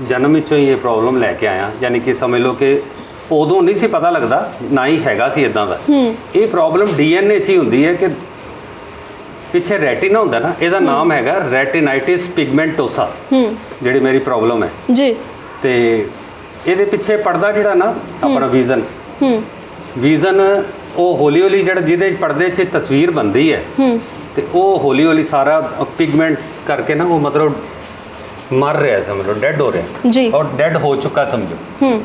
ਜਨਮ ਵਿੱਚੋਂ ਹੀ ਇਹ ਪ੍ਰੋਬਲਮ ਲੈ ਕੇ ਆਇਆ। ਯਾਨੀ ਕਿ ਸਮਝ ਲਓ ਕਿ ਉਦੋਂ ਨਹੀਂ ਸੀ ਪਤਾ ਲੱਗਦਾ ਨਾ ਹੀ ਹੈਗਾ ਸੀ ਇਦਾਂ ਦਾ। ਇਹ ਪ੍ਰੋਬਲਮ ਡੀਐਨਏ 'ਚ ਹੀ ਹੁੰਦੀ ਹੈ ਕਿ ਪਿੱਛੇ ਰੈਟਿਨਾ ਹੁੰਦਾ ਨਾ ਇਹਦਾ ਨਾਮ ਹੈਗਾ ਰੈਟਿਨਾਈਟਿਸ ਪਿਗਮੈਂਟੋਸਾ ਹੂੰ। ਜਿਹੜੀ ਮੇਰੀ ਪ੍ਰੋਬਲਮ ਹੈ। ਜੀ। ਤੇ ਇਹਦੇ ਪਿੱਛੇ ਪਰਦਾ ਜਿਹੜਾ ਨਾ ਆਪਣਾ ਵਿਜ਼ਨ। ਹੂੰ। ਵਿਜ਼ਨ ਉਹ ਹੌਲੀ ਹੌਲੀ ਜਿਹੜਾ ਜਿਹਦੇ ਪਰਦੇ 'ਚ ਤਸਵੀਰ ਬਣਦੀ ਹੈ ਹੂੰ। ਤੇ ਉਹ ਹੌਲੀ ਹੌਲੀ ਸਾਰਾ ਪਿਗਮੈਂਟਸ ਕਰਕੇ ਨਾ ਉਹ ਮਤਲਬ ਮਰ ਰਿਹਾ ਸਮਝੋ ਡੈੱਡ ਹੋ ਰਿਹਾ। ਜੀ। ਔਰ ਡੈੱਡ ਹੋ ਚੁੱਕਾ ਸਮਝੋ। ਹੂੰ।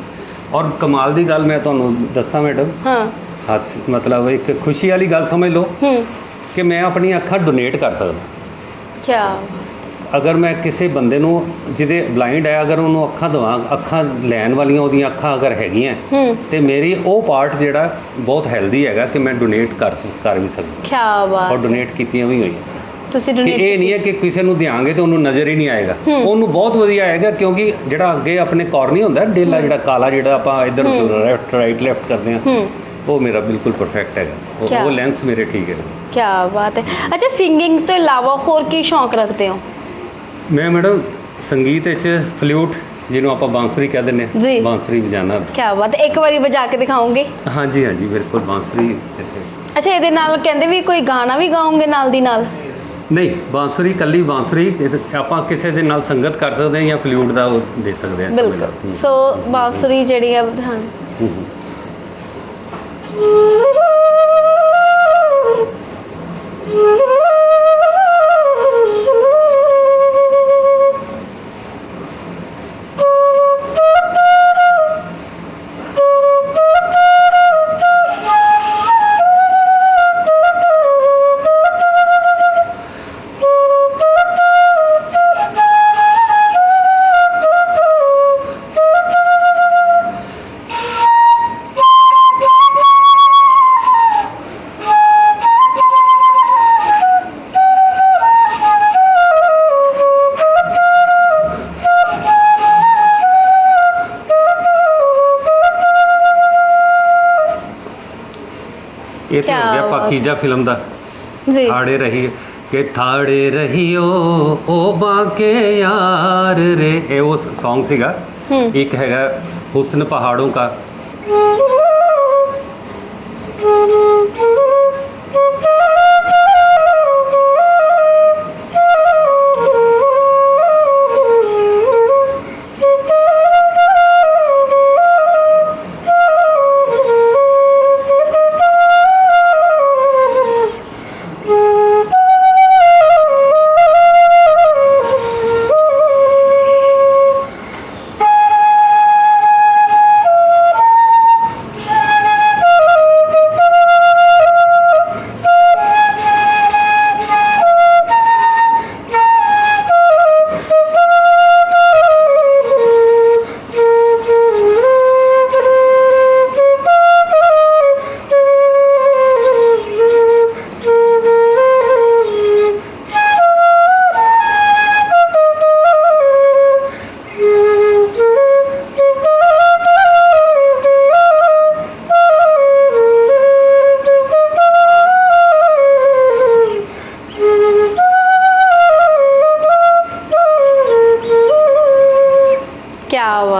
ਔਰ ਕਮਾਲ ਦੀ ਗੱਲ ਮੈਂ ਤੁਹਾਨੂੰ ਦੱਸਾਂ ਮੈਡਮ ਹਾਂ। ਹੱਸ ਮਤਲਬ ਇੱਕ ਖੁਸ਼ੀ ਵਾਲੀ ਗੱਲ ਸਮਝ ਲਓ। ਹੂੰ। ਕਿ ਮੈਂ ਆਪਣੀ ਅੱਖਾਂ ਡੋਨੇਟ ਕਰ ਸਕਦਾ। ਕੀ ਅਗਰ ਮੈਂ ਕਿਸੇ ਬੰਦੇ ਨੂੰ ਜਿਹਦੇ ਬਲਾਈਂਡ ਹੈ ਅਗਰ ਉਹਨੂੰ ਅੱਖਾਂ ਦਵਾਂ ਅੱਖਾਂ ਲੈਣ ਵਾਲੀਆਂ ਉਹਦੀਆਂ ਅੱਖਾਂ ਅਗਰ ਹੈਗੀਆਂ ਹੂੰ। ਤੇ ਮੇਰੀ ਉਹ ਪਾਰਟ ਜਿਹੜਾ ਬਹੁਤ ਹੈਲਦੀ ਹੈਗਾ ਕਿ ਮੈਂ ਡੋਨੇਟ ਕਰ ਸਕ- ਕਰ ਵੀ ਸਕਦਾ। ਕੀ ਔਰ ਬਾਤ ਡੋਨੇਟ ਕੀਤੀਆਂ ਵੀ ਹੋਈਆਂ। ਤੁਸੀਂ ਕਿ ਡੋਨੇਟ ਇਹ ਨਹੀਂ ਹੈ ਕਿ ਕਿਸੇ ਨੂੰ ਦਿਆਂਗੇ ਤੇ ਉਹਨੂੰ ਨਜ਼ਰ ਹੀ ਨਹੀਂ ਆਏਗਾ। ਉਹਨੂੰ ਬਹੁਤ ਵਧੀਆ ਆਏਗਾ ਕਿਉਂਕਿ ਜਿਹੜਾ ਅੱਗੇ ਆਪਣੇ ਕਾਰਨੀ ਹੁੰਦਾ ਡੇਲਾ ਜਿਹੜਾ ਕਾਲਾ ਜਿਹੜਾ ਆਪਾਂ ਇੱਧਰ ਰਾਈਟ ਲੈਫਟ ਕਰਦੇ ਹੂੰ। ਉਹ ਮੇਰਾ ਬਿਲਕੁਲ ਪਰਫੈਕਟ ਹੈਗਾ। ਉਹ- ਕਿਆ? ਉਹ ਲੈਂਸ ਮੇਰੇ ਠੀਕ ਹੈ। ਕੀ ਬਾਤ ਹੈ। ਅੱਛਾ ਸਿੰਗਿੰਗ ਤੋਂ ਇਲਾਵਾ ਹੋਰ ਕੀ ਸ਼ੌਂਕ ਰੱਖਦੇ ਹੋ? ਮੈਂ ਮੈਡਮ ਸੰਗੀਤ ਵਿੱਚ ਫਲੂਟ ਜਿਹਨੂੰ ਆਪਾਂ ਬਾਂਸੁਰੀ ਕਹਿ ਦਿੰਦੇ ਜੀ। ਹਾਂ ਬਾਂਸੁਰੀ ਵਜਾਣਾ। ਕੀ ਬਾਤ ਹੈ। ਇੱਕ ਵਾਰੀ ਵਜਾ ਕੇ ਦਿਖਾਓਗੇ? ਹਾਂਜੀ ਹਾਂਜੀ ਮੇਰੇ ਕੋਲ ਬਾਂਸੁਰੀ ਇੱਥੇ। ਅੱਛਾ ਇਹਦੇ ਨਾਲ ਕਹਿੰਦੇ ਵੀ ਕੋਈ ਗਾਣਾ ਵੀ ਗਾਓਗੇ ਨਾਲ ਦੀ ਨਾਲ? ਨਹੀਂ ਬਾਂਸੁਰੀ ਕੱਲੀ ਬਾਂਸੁਰੀ ਇਹ ਆਪਾਂ ਕਿਸੇ ਦੇ ਨਾਲ ਸੰਗਤ ਕਰ ਸਕਦੇ ਹਾਂ ਜਾਂ ਫਲੂਟ ਦਾ ਉਹ ਦੇ ਸਕਦੇ ਹਾਂ। ਬਿਲਕੁਲ। ਸੋ ਬਾਂਸੁਰੀ ਜਿਹੜੀ ਹੈ ਹਾਂ। ਹੂੰ, ਹੂੰ। Oh, my God. Pakeezah film ਦਾ। ਜੀ। ਥਾੜੇ ਰਹੀ ਕਿ ਥਾੜੇ ਰਹੀਓ ਓ ਬਾਕੇ ਯਾਰ ਰੇ। ਇਹ ਉਹ Song ਸੀਗਾ। ਹੂੰ। ਇੱਕ ਹੈਗਾ ਹੁਸਨ ਪਹਾੜੋਂ ਕਾ।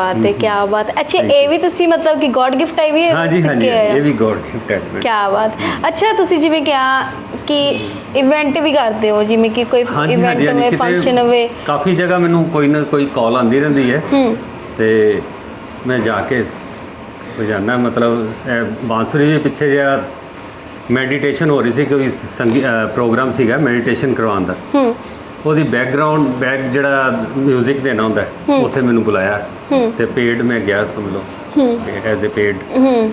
ਬਾਤ ਹੈ ਕੀ ਬਾਤ। ਅੱਛਾ ਇਹ ਵੀ ਤੁਸੀਂ ਮਤਲਬ ਕਿ ਗੋਡ ਗਿਫਟ ਆਈ ਵੀ ਹੈ ਹਾਂਜੀ ਹਾਂਜੀ? ਇਹ ਵੀ ਗੋਡ ਗਿਫਟ ਹੈ ਕੀ ਬਾਤ ਅੱਛਾ ਤੁਸੀਂ ਜਿਵੇਂ ਕਿਹਾ ਕਿ ਇਵੈਂਟ ਵੀ ਕਰਦੇ ਹੋ ਜਿਵੇਂ ਕਿ ਕੋਈ ਇਵੈਂਟ ਹੋਵੇ ਫੰਕਸ਼ਨ ਹੋਵੇ ਕਾਫੀ ਜਗ੍ਹਾ ਮੈਨੂੰ ਕੋਈ ਨਾ ਕੋਈ ਕਾਲ ਆਉਂਦੀ ਰਹਿੰਦੀ ਹੈ ਤੇ ਮੈਂ ਜਾ ਕੇ ਵਜਾਨਾ ਮਤਲਬ ਬਾਂਸੁਰੀ ਦੇ ਪਿੱਛੇ ਜਿਹੜਾ ਮੈਡੀਟੇਸ਼ਨ ਹੋ ਰਹੀ ਸੀ ਕੋਈ ਪ੍ਰੋਗਰਾਮ ਸੀਗਾ ਮੈਡੀਟੇਸ਼ਨ ਕਰਵਾਉਣ ਦਾ ਹੂੰ ਉਹਦੀ ਬੈਕਗ੍ਰਾਉਂਡ ਬੈਕ ਜਿਹੜਾ 뮤직 ਦੇਣਾ ਹੁੰਦਾ ਹੈ, ਹੂੰ। ਉੱਥੇ ਮੈਨੂੰ ਬੁਲਾਇਆ ਹੂੰ। ਤੇ ਪੇਡ ਮੈਂ ਗਿਆ ਸਮਝ ਲਓ ਹੂੰ ਐਜ਼ ਅ ਪੇਡ ਹੂੰ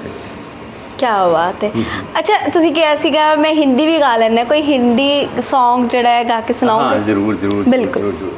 ਕੀ ਬਾਤ ਹੈ ਅੱਛਾ ਤੁਸੀਂ ਕਿਹਾ ਸੀਗਾ ਮੈਂ ਹਿੰਦੀ ਵੀ ਗਾ ਲੈਣਾ ਕੋਈ ਹਿੰਦੀ Song ਜਿਹੜਾ ਹੈ ਗਾ ਕੇ ਹਾਂ ਸੁਣਾਓਗੇ ਜ਼ਰੂਰ ਜ਼ਰੂਰ ਬਿਲਕੁਲ। ਜ਼ਰੂਰ, ਜ਼ਰੂਰ।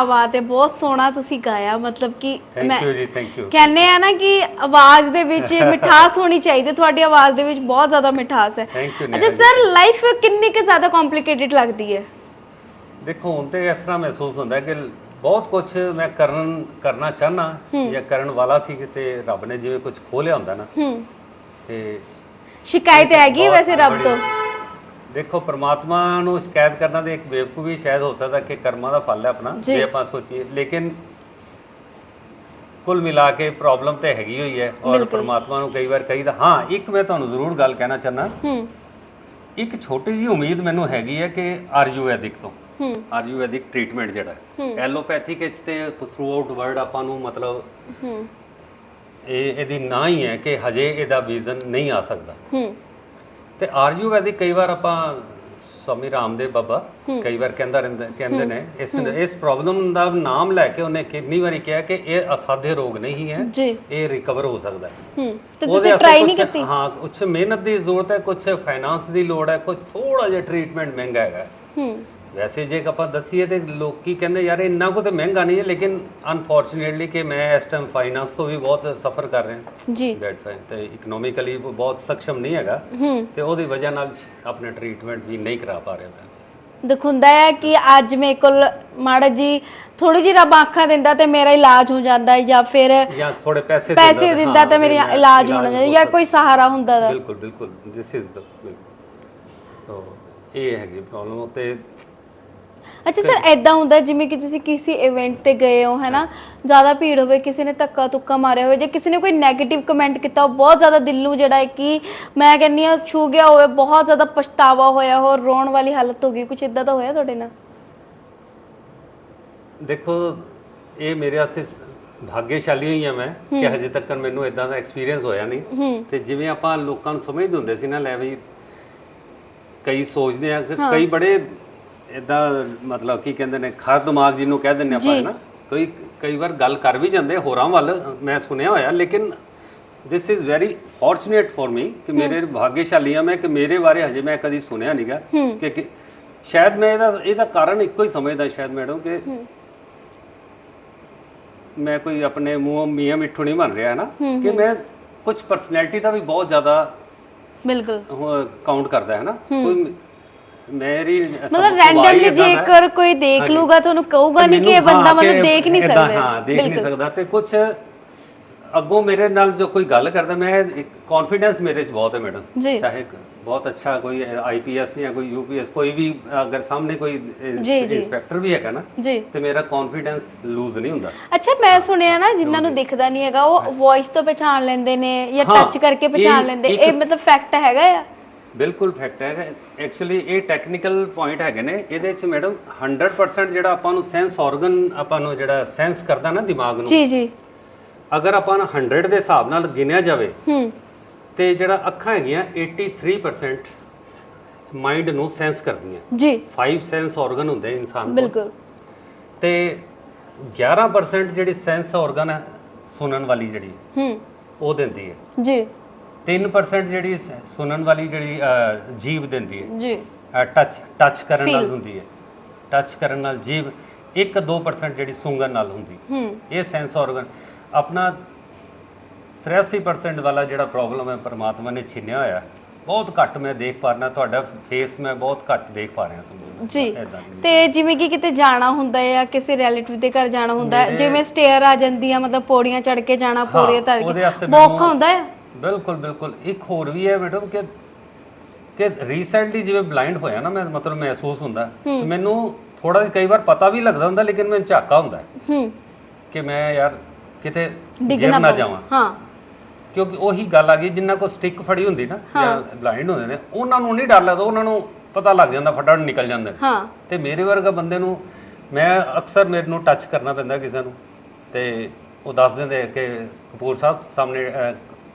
ਕੀ ਬਾਤ ਹੈ ਬਹੁਤ ਸੋਹਣਾ ਤੁਸੀਂ ਗਾਇਆ ਮਤਲਬ ਕਿ ਥੈਂਕ ਯੂ ਜੀ ਥੈਂਕ ਯੂ ਕਹਿੰਦੇ ਆ ਨਾ ਕਿ ਆਵਾਜ਼ ਦੇ ਵਿੱਚ [laughs] ਮਿਠਾਸ ਹੋਣੀ ਚਾਹੀਦੀ ਤੁਹਾਡੀ ਆਵਾਜ਼ ਦੇ ਵਿੱਚ ਬਹੁਤ ਜ਼ਿਆਦਾ ਮਿਠਾਸ ਹੈ। Thank you, ਅੱਛਾ। ਸਰ ਲਾਈਫ ਕਿੰਨੀ ਕੁ ਜ਼ਿਆਦਾ ਕੰਪਲਿਕੇਟਿਡ ਲੱਗਦੀ ਹੈ? ਦੇਖੋ ਹੁਣ ਤੇ ਇਸ ਤਰ੍ਹਾਂ ਮਹਿਸੂਸ ਹੁੰਦਾ ਕਿ ਬਹੁਤ ਕੁਝ ਮੈਂ ਕਰਨ ਕਰਨਾ ਚਾਹਨਾ ਜਾਂ ਕਰਨ ਵਾਲਾ ਸੀ ਤੇ ਰੱਬ ਨੇ ਜਿਵੇਂ ਕੁਝ ਖੋਲਿਆ ਹੁੰਦਾ ਨਾ। ਹੂੰ। ਤੇ ਸ਼ਿਕਾਇਤ ਹੈਗੀ ਹੈ ਵੈਸੇ ਰੱਬ ਤੋਂ? ਦੇਖੋ ਪ੍ਰਮਾਤਮਾ ਨੂੰ ਸ਼ਿਕਾਇਤ ਕਰਨਾ ਤੇ ਇੱਕ ਬੇਵਕੂਫੀ ਸ਼ਾਇਦ ਹੋ ਸਕਦਾ ਕਿ ਕਰਮਾਂ ਦਾ ਫਲ ਹੈ ਆਪਣਾ ਜੀ। ਜੇ। ਆਪਾਂ ਸੋਚੀਏ। ਲੇਕਿਨ ਕੁੱਲ ਮਿਲਾ ਕੇ ਪ੍ਰੋਬਲਮ ਤੇ ਹੈਗੀ ਹੋਈ ਹੈ ਔਰ ਬਿਲਕੁਲ। ਪ੍ਰਮਾਤਮਾ ਨੂੰ ਕਈ ਵਾਰ ਕਹੀਦਾ ਹਾਂ ਇੱਕ ਮੈਂ ਤੁਹਾਨੂੰ ਜ਼ਰੂਰ ਗੱਲ ਕਹਿਣਾ ਚਾਹਨਾ ਹੂੰ। ਇੱਕ ਛੋਟੀ ਜਿਹੀ ਉਮੀਦ ਮੈਨੂੰ ਹੈਗੀ ਹੈ ਕਿ ਆਯੁਰਵੈਦਿਕ ਤੋਂ। ਹੂੰ। ਆਯੁਰਵੈਦਿਕ ਟ੍ਰੀਟਮੈਂਟ ਜਿਹੜਾ ਹੂੰ। ਐਲੋਪੈਥਿਕ ਵਿੱਚ ਤੇ ਥਰੂ ਆਊਟ ਵਰਲਡ ਆਪਾਂ ਨੂੰ ਮਤਲਬ ਹੂੰ। ਇਹ ਇਹਦੀ ਨਾ ਹੀ ਹੈ ਕਿ ਹਜੇ ਇਹਦਾ ਵਿਜ਼ਨ ਨਹੀਂ ਆ ਸਕਦਾ। ਹੂੰ। ਤੇ ਆਯੁਰਵੈਦਿਕ ਕਈ ਵਾਰ ਆਪਾਂ ਸਵਾਮੀ ਰਾਮਦੇਵ ਬਾਬਾ ਕਈ ਵਾਰ ਕਹਿੰਦਾ ਰਹਿੰਦਾ ਕਹਿੰਦੇ ਨੇ ਇਸ ਇਸ ਪ੍ਰੋਬਲਮ ਦਾ ਨਾਮ ਲੈ ਕੇ ਉਹਨੇ ਕਿੰਨੀ ਵਾਰੀ ਕਿਹਾ ਕਿ ਇਹ ਅਸਾਧੇ ਰੋਗ ਨਹੀਂ ਹੈ ਇਹ ਰਿਕਵਰ ਹੋ ਸਕਦਾ ਹੈ। ਤੇ ਤੁਸੀਂ ਟਰਾਈ ਨਹੀਂ ਕੀਤੀ? ਹਾਂ ਕੁਝ ਮਿਹਨਤ ਦੀ ਜ਼ਰੂਰਤ ਹੈ ਕੁਝ ਫਾਈਨਾਂਸ ਦੀ ਲੋੜ ਹੈ ਕੁਝ ਥੋੜਾ ਜਿਹਾ ਟ੍ਰੀਟਮੈਂਟ ਮਹਿੰਗਾ ਹੈਗਾ ਵੈਸੇ ਜੇ ਆਪਾਂ ਦੱਸੀਏ ਤੇ ਲੋਕੀ ਕਹਿੰਦੇ ਯਾਰ ਇੰਨਾ ਕੋ ਤੇ ਮਹਿੰਗਾ ਨਹੀਂ ਹੈ ਲੇਕਿਨ ਅਨਫੋਰਚੂਨੇਟਲੀ ਕਿ ਮੈਂ ਇਸ ਟਾਈਮ ਫਾਈਨਾਂਸ ਤੋਂ ਵੀ ਬਹੁਤ ਸਫਰ ਕਰ ਰਿਹਾ। ਜੀ। ਦੈਟ ਫਾਈਨ ਤੇ ਇਕਨੋਮਿਕਲੀ ਬਹੁਤ ਸક્ષਮ ਨਹੀਂ ਹੈਗਾ। ਤੇ ਉਹਦੀ ਵਜ੍ਹਾ ਨਾਲ ਆਪਣੇ ਟ੍ਰੀਟਮੈਂਟ ਵੀ ਨਹੀਂ ਕਰਾ ਪਾ ਰਿਹਾ ਮੈਂ। ਦਿਖਾਉਂਦਾ ਹੈ ਕਿ ਅੱਜ ਮੇਰੇ ਕੋਲ ਮਾੜਾ ਜੀ ਥੋੜੀ ਜਿਹੀ ਰੱਬ ਆਖਾਂ ਦਿੰਦਾ ਤੇ ਮੇਰਾ ਇਲਾਜ ਹੋ ਜਾਂਦਾ ਹੈ ਜਾਂ ਫਿਰ ਜਾਂ ਥੋੜੇ ਪੈਸੇ ਪੈਸੇ ਦਿੰਦਾ ਤਾਂ ਮੇਰਾ ਇਲਾਜ ਹੋਣਾ ਚਾਹੀਦਾ ਜਾਂ ਕੋਈ ਸਹਾਰਾ ਹੁੰਦਾ ਦਾ। ਬਿਲਕੁਲ ਬਿਲਕੁਲ ਦਿਸ ਇਜ਼ ਦ ਤੋ ਇਹ ਹੈਗੀ ਪ੍ਰੋਬਲਮ ਤੇ ਅੱਛਾ ਸਰ ਐਦਾਂ ਹੁੰਦਾ ਜਿਵੇਂ ਕਿ ਤੁਸੀਂ ਕਿਸੇ ਇਵੈਂਟ ਤੇ ਗਏ ਹੋ ਹੈਨਾ? ਜ਼ਿਆਦਾ ਭੀੜ ਹੋਵੇ ਕਿਸੇ ਨੇ ਧੱਕਾ ਤੁੱਕਾ ਮਾਰਿਆ ਹੋਵੇ ਜਾਂ ਕਿਸੇ ਨੇ ਕੋਈ 네ਗੇਟਿਵ ਕਮੈਂਟ ਕੀਤਾ ਉਹ ਬਹੁਤ ਜ਼ਿਆਦਾ ਦਿਲ ਨੂੰ ਜਿਹੜਾ ਹੈ ਕਿ ਮੈਂ ਕਹਿੰਨੀ ਆ ਛੂ ਗਿਆ ਹੋਵੇ ਬਹੁਤ ਜ਼ਿਆਦਾ ਪਛਤਾਵਾ ਹੋਇਆ ਹੋ ਰੋਣ ਵਾਲੀ ਹਾਲਤ ਹੋ ਗਈ ਕੁਝ ਇਦਾਂ ਦਾ ਹੋਇਆ ਤੁਹਾਡੇ ਨਾਲ? ਦੇਖੋ ਇਹ ਮੇਰੇ ਵਾਸਤੇ ਭਾਗਿਆਸ਼ਾਲੀ ਹੋਈ ਹਾਂ ਮੈਂ ਕਿ ਹਜੇ ਤੱਕ ਮੈਨੂੰ ਇਦਾਂ ਦਾ ਐਕਸਪੀਰੀਅੰਸ ਹੋਇਆ ਨਹੀਂ। ਤੇ ਜਿਵੇਂ ਆਪਾਂ ਲੋਕਾਂ ਨੂੰ ਸਮਝਦੇ ਹੁੰਦੇ ਸੀ ਨਾ ਲੈ ਵੀ ਕਈ ਸੋਚਦੇ ਆ ਕਿ ਕਈ ਬੜੇ ਇਦਾਂ ਮਤਲਬ ਕੀ ਕਹਿੰਦੇ ਨੇ ਖਰ ਦਿਮਾਗ ਜਿਹਨੂੰ ਕਹਿ ਦਿੰਦੇ ਆਪਾਂ ਜੀ। ਨਾ ਕੋਈ ਕਈ ਵਾਰ ਗੱਲ ਕਰ ਵੀ ਜਾਂਦੇ ਹੋਰਾਂ ਵੱਲ ਮੈਂ ਸੁਣਿਆ ਹੋਇਆ ਲੇਕਿਨ this is very fortunate for me ਕਿ ਮੇਰੇ ਭਾਗਿਆਸ਼ਾਲੀ ਆ ਮੈਂ ਕਿ ਮੇਰੇ ਬਾਰੇ ਹਜੇ ਮੈਂ ਕਦੀ ਸੁਣਿਆ ਨਹੀਂਗਾ ਕਿ ਕਿ ਸ਼ਾਇਦ ਮੈਂ ਇਹਦਾ ਇਹਦਾ ਕਾਰਨ ਇੱਕੋ ਹੀ ਸਮਝਦਾ ਸ਼ਾਇਦ ਮੈਡਮ ਕਿ ਮੈਂ ਕੋਈ ਆਪਣੇ ਮੂੰਹੋਂ ਮੀਆਂ ਮਿੱਠੂ ਨਹੀਂ ਬਣ ਰਿਹਾ ਨਾ ਕਿ ਮੈਂ ਕੁਝ ਪਰਸਨੈਲਿਟੀ ਦਾ ਵੀ ਬਹੁਤ ਜ਼ਿਆਦਾ ਬਿਲਕੁਲ। ਕਾਊਂਟ ਕਰਦਾ ਹੈ। ਨਾ ਕੋਈ ਮੇਰੀ ਮਤਲਬ ਰੈਂਡਮਲੀ ਜੇਕਰ ਕੋਈ ਦੇਖ ਲੂਗਾ ਤੁਹਾਨੂੰ ਕਹੂਗਾ ਨਹੀਂ ਕਿ ਇਹ ਬੰਦਾ ਮਤਲਬ ਦੇਖ ਨਹੀਂ ਸਕਦਾ। ਹਾਂ ਦੇਖ ਨਹੀਂ ਸਕਦਾ। ਤੇ ਕੁਝ ਅੱਗੋਂ ਮੇਰੇ ਨਾਲ ਜੋ ਕੋਈ ਗੱਲ ਕਰਦਾ ਮੈਂ ਇੱਕ ਕੌਨਫੀਡੈਂਸ ਮੇਰੇ 'ਚ ਬਹੁਤ ਹੈ ਮੈਡਮ। ਚਾਹੇ ਬਹੁਤ ਅੱਛਾ ਕੋਈ ਆਈਪੀਐਸ ਜਾਂ ਕੋਈ ਯੂਪੀਐਸ ਕੋਈ ਵੀ ਅਗਰ ਸਾਹਮਣੇ ਕੋਈ। ਇੰਸਪੈਕਟਰ ਵੀ ਹੈਗਾ ਨਾ ਤੇ ਮੇਰਾ ਕੌਨਫੀਡੈਂਸ ਲੂਜ਼ ਨਹੀਂ ਹੁੰਦਾ। ਅੱਛਾ ਮੈਂ ਸੁਣਿਆ ਨਾ ਜਿਨ੍ਹਾਂ ਨੂੰ ਦਿਖਦਾ ਨਹੀਂ ਹੈਗਾ ਉਹ ਵੌਇਸ ਤੋਂ ਪਛਾਣ ਲੈਂਦੇ ਨੇ ਜਾਂ ਟੱਚ ਕਰਕੇ ਪਛਾਣ ਲੈਂਦੇ। ਇਹ ਮਤਲਬ ਫੈਕਟ ਹੈਗਾ ਆ? ਬਿਲਕੁਲ ਫੈਕਟ ਹੈ। ਐਕਚੁਅਲੀ ਇਹ ਟੈਕਨੀਕਲ ਪੁਆਇੰਟ ਹੈਗੇ ਨੇ। ਇਹਦੇ ਵਿੱਚ ਮੈਡਮ 100% ਜਿਹੜਾ ਆਪਾਂ ਨੂੰ ਸੈਂਸ ਆਰਗਨ ਆਪਾਂ ਨੂੰ ਜਿਹੜਾ ਸੈਂਸ ਕਰਦਾ ਨਾ ਦਿਮਾਗ ਨੂੰ। ਜੀ ਜੀ। ਅਗਰ ਆਪਾਂ ਨੂੰ 100 ਦੇ ਹਿਸਾਬ ਨਾਲ ਗਿਣਿਆ ਜਾਵੇ ਹੂੰ। ਤੇ ਜਿਹੜਾ ਅੱਖਾਂ ਹੈਗੀਆਂ 83% ਮਾਈਂਡ ਨੂੰ ਸੈਂਸ ਕਰਦੀਆਂ। ਜੀ। 5 ਸੈਂਸ ਆਰਗਨ ਹੁੰਦੇ ਇਨਸਾਨ ਕੋਲ। ਬਿਲਕੁਲ। ਤੇ 11% ਜਿਹੜੀ ਸੈਂਸ ਆਰਗਨ ਸੁਣਨ ਵਾਲੀ ਜਿਹੜੀ ਹੂੰ। ਉਹ ਦਿੰਦੀ ਹੈ। ਜੀ। 3% ਜਿਹੜੀ ਸ- ਸੁਣਨ ਵਾਲੀ ਜਿਹੜੀ ਜੀਭ ਦਿੰਦੀ ਹੈ। ਜੀ। ਟੱਚ ਟੱਚ ਕਰਨ ਨਾਲ Feel. ਹੁੰਦੀ ਹੈ। ਟੱਚ ਕਰਨ ਨਾਲ ਜੀਭ 1-2% ਜਿਹੜੀ ਸੁੰਗਣ ਨਾਲ ਹੁੰਦੀ ਹੂੰ। ਇਹ ਸੈਂਸ ਆਰਗਨ ਆਪਣਾ 83% ਵਾਲਾ ਜਿਹੜਾ ਪ੍ਰੋਬਲਮ ਹੈ ਪਰਮਾਤਮਾ ਨੇ ਛਿਨਿਆ ਹੋਇਆ ਬਹੁਤ ਘੱਟ ਮੈਂ ਦੇਖ ਪਾ ਰਿਹਾ ਤੁਹਾਡਾ ਫੇਸ ਮੈਂ ਬਹੁਤ ਘੱਟ ਦੇਖ ਪਾ ਰਿਹਾ ਸਮਝੋ। ਜੀ। ਏਦਾਂ ਦੀ। ਤੇ ਜਿਵੇਂ ਕਿ ਕਿਤੇ ਜਾਣਾ ਹੁੰਦਾ ਹੈ ਜਾਂ ਕਿਸੇ ਰਿਲੇਟਿਵ ਦੇ ਘਰ ਜਾਣਾ ਹੁੰਦਾ ਹੈ ਮੇਰੇ- ਜਿਵੇਂ ਸਟੇਅਰ ਆ ਜਾਂਦੀ ਆ ਮਤਲਬ ਪੌੜੀਆਂ ਚੜ ਕੇ ਜਾਣਾ ਪੌੜੀਆਂ ਉਹਦੇ ਕੇ ਵਾਸਤੇ ਬਹੁਤ ਮੈਨੂੰ- ਔਖਾ ਹੁੰਦਾ ਹੈ? ਬਿਲਕੁਲ ਬਿਲਕੁਲ। ਇੱਕ ਹੋਰ ਵੀ ਹੈ ਮੈਡਮ ਕਿ ਕਿ ਰੀਸੈਂਟਲੀ ਜਿਵੇਂ ਬਲਾਈਂਡ ਹੋਇਆ ਨਾ ਮੈਂ ਮਤਲਬ ਮਹਿਸੂਸ ਹੁੰਦਾ। ਮੈਨੂੰ ਥੋੜਾ ਜਿਹਾ ਕਈ ਵਾਰ ਪਤਾ ਵੀ ਲੱਗਦਾ ਹੁੰਦਾ ਲੇਕਿਨ ਮੈਨੂੰ ਝਾਕਾ ਹੁੰਦਾ। ਹੈ। ਕਿ ਮੈਂ ਯਾਰ ਕਿਤੇ ਡਿੱਗ ਨਾ। ਜਾਵਾਂ। ਹਾਂ। ਕਿਉਂਕਿ ਉਹੀ ਗੱਲ ਆ ਗਈ ਜਿੰਨਾ ਕੋ ਸਟਿਕ ਫੜੀ ਹੁੰਦੀ ਨਾ ਜਾਂ ਬਲਾਈਂਡ ਹੁੰਦੇ ਨੇ ਉਹਨਾਂ ਨੂੰ ਨਹੀਂ ਡਰ ਲੱਗਦਾ ਉਹਨਾਂ ਨੂੰ ਪਤਾ ਲੱਗ ਜਾਂਦਾ ਫਟਾਫਟ ਨਿਕਲ ਜਾਂਦੇ ਨੇ। ਹਾਂ। ਤੇ ਮੇਰੇ ਵਰਗਾ ਬੰਦੇ ਨੂੰ ਮੈਂ ਅਕਸਰ ਮੇਰੇ ਨੂੰ ਟੱਚ ਕਰਨਾ ਪੈਂਦਾ ਕਿਸੇ ਨੂੰ। ਤੇ ਉਹ ਦੱਸ ਦਿੰਦੇ ਕਿ ਕਪੂਰ ਸਾਹਿਬ ਸਾਹਮਣੇ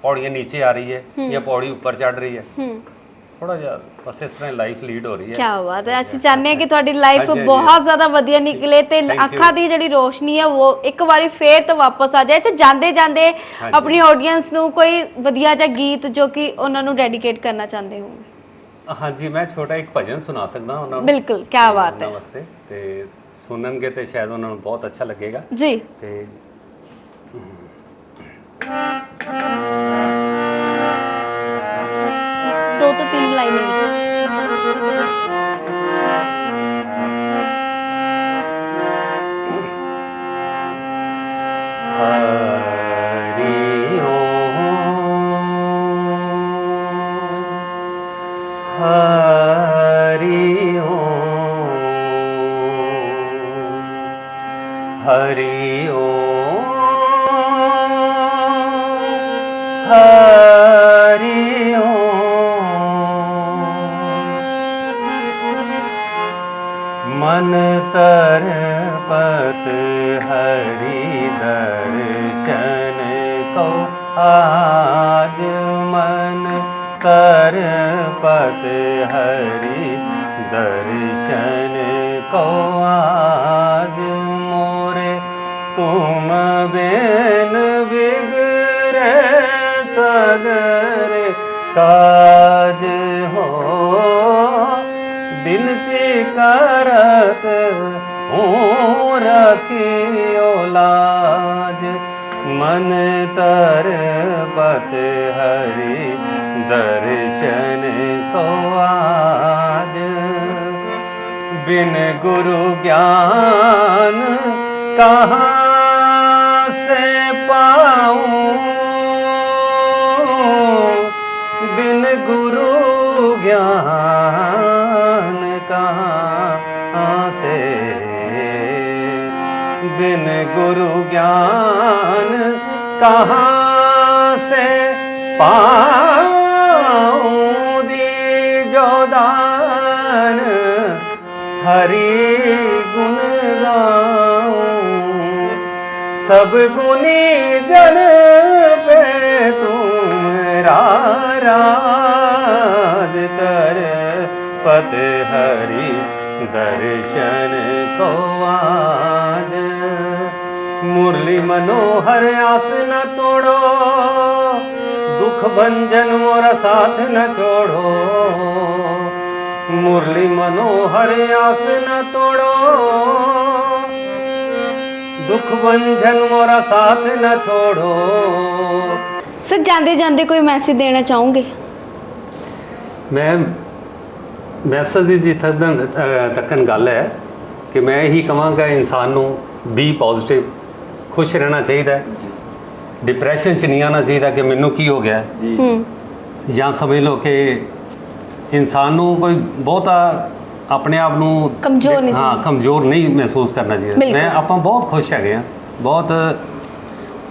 ਪੌੜੀਆਂ ਨੀਚੇ ਆ ਰਹੀ ਹੈ ਜਾਂ ਪੌੜੀ ਉੱਪਰ ਚੜ ਰਹੀ ਹੈ। ਥੋੜਾ ਜਿਹਾ ਬਸ ਇਸ ਤਰ੍ਹਾਂ ਲਾਈਫ ਲੀਡ ਹੋ ਰਹੀ ਹੈ। ਕੀ ਬਾਤ ਹੈ। ਅਸੀਂ ਚਾਹੁੰਦੇ ਹਾਂ ਕਿ ਤੁਹਾਡੀ ਲਾਈਫ। ਬਹੁਤ ਜ਼ਿਆਦਾ ਵਧੀਆ ਨਿਕਲੇ ਤੇ. ਅੱਖਾਂ ਦੀ ਜਿਹੜੀ ਰੋਸ਼ਨੀ ਹੈ ਉਹ ਇੱਕ ਵਾਰੀ ਫੇਰ ਤੋਂ ਵਾਪਸ ਆ ਜਾਏ ਤੇ ਜਾਂਦੇ ਜਾਂਦੇ। ਆਪਣੀ ਆਡੀਅנס ਨੂੰ ਕੋਈ ਵਧੀਆ ਜਿਹਾ ਗੀਤ ਜੋ ਕਿ ਉਹਨਾਂ ਨੂੰ ਡੈਡੀਕੇਟ ਕਰਨਾ ਚਾਹੁੰਦੇ ਹੋ ਹਾਂਜੀ ਮੈਂ ਛੋਟਾ ਇੱਕ ਭਜਨ ਸੁਣਾ ਸਕਦਾ ਉਹਨਾਂ ਨੂੰ। ਬਿਲਕੁਲ ਕੀ ਬਾਤ ਹੈ। ਉਹਨਾਂ ਵਾਸਤੇ। ਤੇ ਸੁਣਨਗੇ ਤੇ ਸ਼ਾਇਦ ਉਹਨਾਂ ਨੂੰ ਬਹੁਤ ਅੱਛਾ ਲੱਗੇਗਾ। ਜੀ। ਤੇ ਦੋ ਤੋਂ ਤਿੰਨ ਲਾਈਨਾਂ ਹਰੀ ਓਮ तर पत हरि दर्शन को। आज मन तर पत हरि दर्शन को। आज मोरे तुम बेन बिगड़े सगर काज ਸਤ ਹੋ ਰਖਿਓ ਲਾਜ। ਮਨ ਤਰ ਬਤ ਹਰੀ ਦਰਸ਼ਨ ਤੋ ਆਜ। ਬਿਨ ਗੁਰੂ ਗਿਆਨ ਕਹਾ गुरु ज्ञान कहाँ से पाऊँ दीजो दान हरि गुण गाऊं सब गुनी जन पे तुम राज कर पत हरि दर्शन को आज मुरली मनोहर आस न तोड़ो दुख भंजन मोरा साथ न छोड़ो मुरली मनोहर आस न तोड़ो दुख भंजन मोरा साथ न छोड़ो ਸਰ ਜਾਂਦੇ ਜਾਂਦੇ ਕੋਈ ਮੈਸੇਜ ਦੇਣਾ ਚਾਹੋਗੇ ਮੈਂ ਮੈਸੇਜ ਦੀ ਜਿੱਥੇ ਤੱਕ- ਤੱਕਨ ਗੱਲ ਹੈ ਕਿ ਮੈਂ ਇਹੀ ਕਹਾਂਗਾ ਇਨਸਾਨ ਨੂੰ ਬੀ ਪੋਜ਼ਿਟਿਵ ਖੁਸ਼ ਰਹਿਣਾ ਚਾਹੀਦਾ ਹੈ ਡਿਪਰੈਸ਼ਨ ਚ ਨਹੀਂ ਆਉਣਾ ਚਾਹੀਦਾ ਕਿ ਮੈਨੂੰ ਕੀ ਹੋ ਗਿਆ ਹੈ। ਹੂੰ ਜਾਂ ਸਮਝ ਲਓ ਕਿ ਇਨਸਾਨ ਨੂੰ ਕੋਈ ਬਹੁਤਾ ਆਪਣੇ ਆਪ ਨੂੰ ਕਮਜ਼ੋਰ ਨਹੀਂ ਹਾਂ ਸਮਝਣਾ। ਕਮਜ਼ੋਰ ਨਹੀਂ ਮਹਿਸੂਸ ਕਰਨਾ ਚਾਹੀਦਾ ਬਿਲਕੁਲ। ਮੈਂ ਆਪਾਂ ਬਹੁਤ ਖੁਸ਼ ਹੈਗੇ ਆ ਬਹੁਤ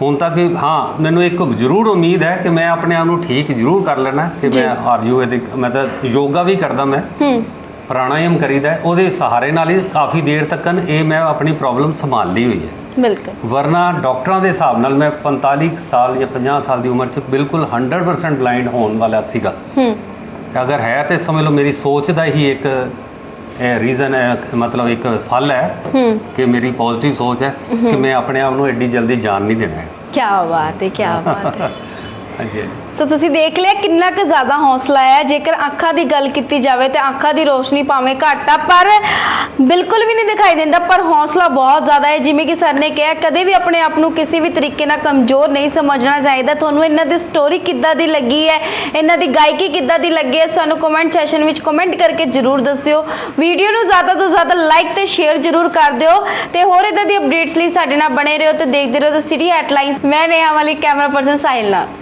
ਹੁਣ ਤੱਕ ਹਾਂ ਮੈਨੂੰ ਇੱਕ ਜ਼ਰੂਰ ਉਮੀਦ ਹੈ ਕਿ ਮੈਂ ਆਪਣੇ ਆਪ ਨੂੰ ਠੀਕ ਜ਼ਰੂਰ ਕਰ ਲੈਣਾ ਕਿ ਜੀ। ਮੈਂ ਆਯੁਰਵੈਦਿਕ ਮੈਂ ਤਾਂ ਯੋਗਾ ਵੀ ਕਰਦਾ ਮੈਂ ਹੂੰ ਪ੍ਰਾਣਾਯਾਮ ਕਰੀਦਾ ਹੈ। ਉਹਦੇ ਸਹਾਰੇ ਨਾਲ ਹੀ ਕਾਫੀ ਦੇਰ ਤੱਕਨ ਇਹ ਮੈਂ ਆਪਣੀ ਪ੍ਰੋਬਲਮ ਸੰਭਾਲ ਲਈ ਹੋਈ ਹੈ ਬਿਲਕੁਲ। ਵਰਨਾ ਡਾਕਟਰਾਂ ਦੇ ਹਿਸਾਬ ਨਾਲ ਮੈਂ 45 ਕੁ ਸਾਲ ਜਾਂ 50 ਸਾਲ ਦੀ ਉਮਰ 'ਚ ਬਿਲਕੁਲ 100% ਬਲਾਈਂਡ ਹੋਣ ਵਾਲਾ ਸੀਗਾ। ਹੂੰ। ਅਗਰ ਹੈ ਤੇ ਸਮਝ ਲਓ ਮੇਰੀ ਸੋਚ ਦਾ ਹੀ ਇੱਕ ਰੀਜ਼ਨ ਹੈ ਮਤਲਬ ਇੱਕ ਫਲ ਹੈ ਕਿ ਮੇਰੀ ਪੋਜ਼ਿਟਿਵ ਸੋਚ ਹੈ ਕਿ ਮੈਂ ਆਪਣੇ ਆਪ ਨੂੰ ਐਡੀ ਜਲਦੀ ਜਾਣ ਨਹੀਂ ਦੇਣਾ ਹੈ। ਕੀ ਬਾਤ ਹੈ ਕੀ ਬਾਤ ਹੈ। ਹਾਂਜੀ। ਸੋ ਤੁਸੀਂ ਦੇਖ ਲਿਆ ਕਿੰਨਾ ਕੁ ਜ਼ਿਆਦਾ ਹੌਸਲਾ ਹੈ। ਜੇਕਰ ਅੱਖਾਂ ਦੀ ਗੱਲ ਕੀਤੀ ਜਾਵੇ ਤੇ ਅੱਖਾਂ ਦੀ ਰੋਸ਼ਨੀ ਭਾਵੇਂ ਘੱਟ ਆ, ਪਰ ਬਿਲਕੁਲ ਵੀ ਨਹੀਂ ਦਿਖਾਈ ਦਿੰਦਾ। ਪਰ ਹੌਸਲਾ ਬਹੁਤ ਜ਼ਿਆਦਾ ਹੈ। ਜਿਵੇਂ ਕਿ ਸਰ ਨੇ ਕਿਹਾ, ਕਦੇ ਵੀ ਆਪਣੇ ਆਪ ਨੂੰ ਕਿਸੇ ਵੀ ਤਰੀਕੇ ਨਾਲ ਕਮਜ਼ੋਰ ਨਹੀਂ ਸਮਝਣਾ ਚਾਹੀਦਾ। ਤੁਹਾਨੂੰ ਇਹਨਾਂ ਦੀ ਸਟੋਰੀ ਕਿੱਦਾਂ ਦੀ ਲੱਗੀ ਹੈ? ਇਹਨਾਂ ਦੀ ਗਾਇਕੀ ਕਿੱਦਾਂ ਦੀ ਲੱਗੀ ਹੈ? ਸਾਨੂੰ ਕਮੈਂਟ ਸੈਸ਼ਨ ਵਿੱਚ ਕਮੈਂਟ ਕਰਕੇ ਜਰੂਰ ਦੱਸਿਓ। ਵੀਡੀਓ ਨੂੰ ਜ਼ਿਆਦਾ ਤੋਂ ਜ਼ਿਆਦਾ ਲਾਈਕ ਤੇ ਸ਼ੇਅਰ ਜਰੂਰ ਕਰ ਦਿਓ। ਤੇ ਹੋਰ ਇਦਾਂ ਦੀ ਅਪਡੇਟਸ ਲਈ ਸਾਡੇ ਨਾਲ ਬਣੇ ਰਹੋ ਤੇ ਦੇਖਦੇ ਰਹੋ ਦ ਸਿਟੀ ਹੈਡਲਾਈਨਸ ਮੈਂ ਨੇਹਾ ਵਾਲੀ ਕੈਮਰਾ ਪਰਸਨ ਸਾਹਿਲ ਨਾਲ।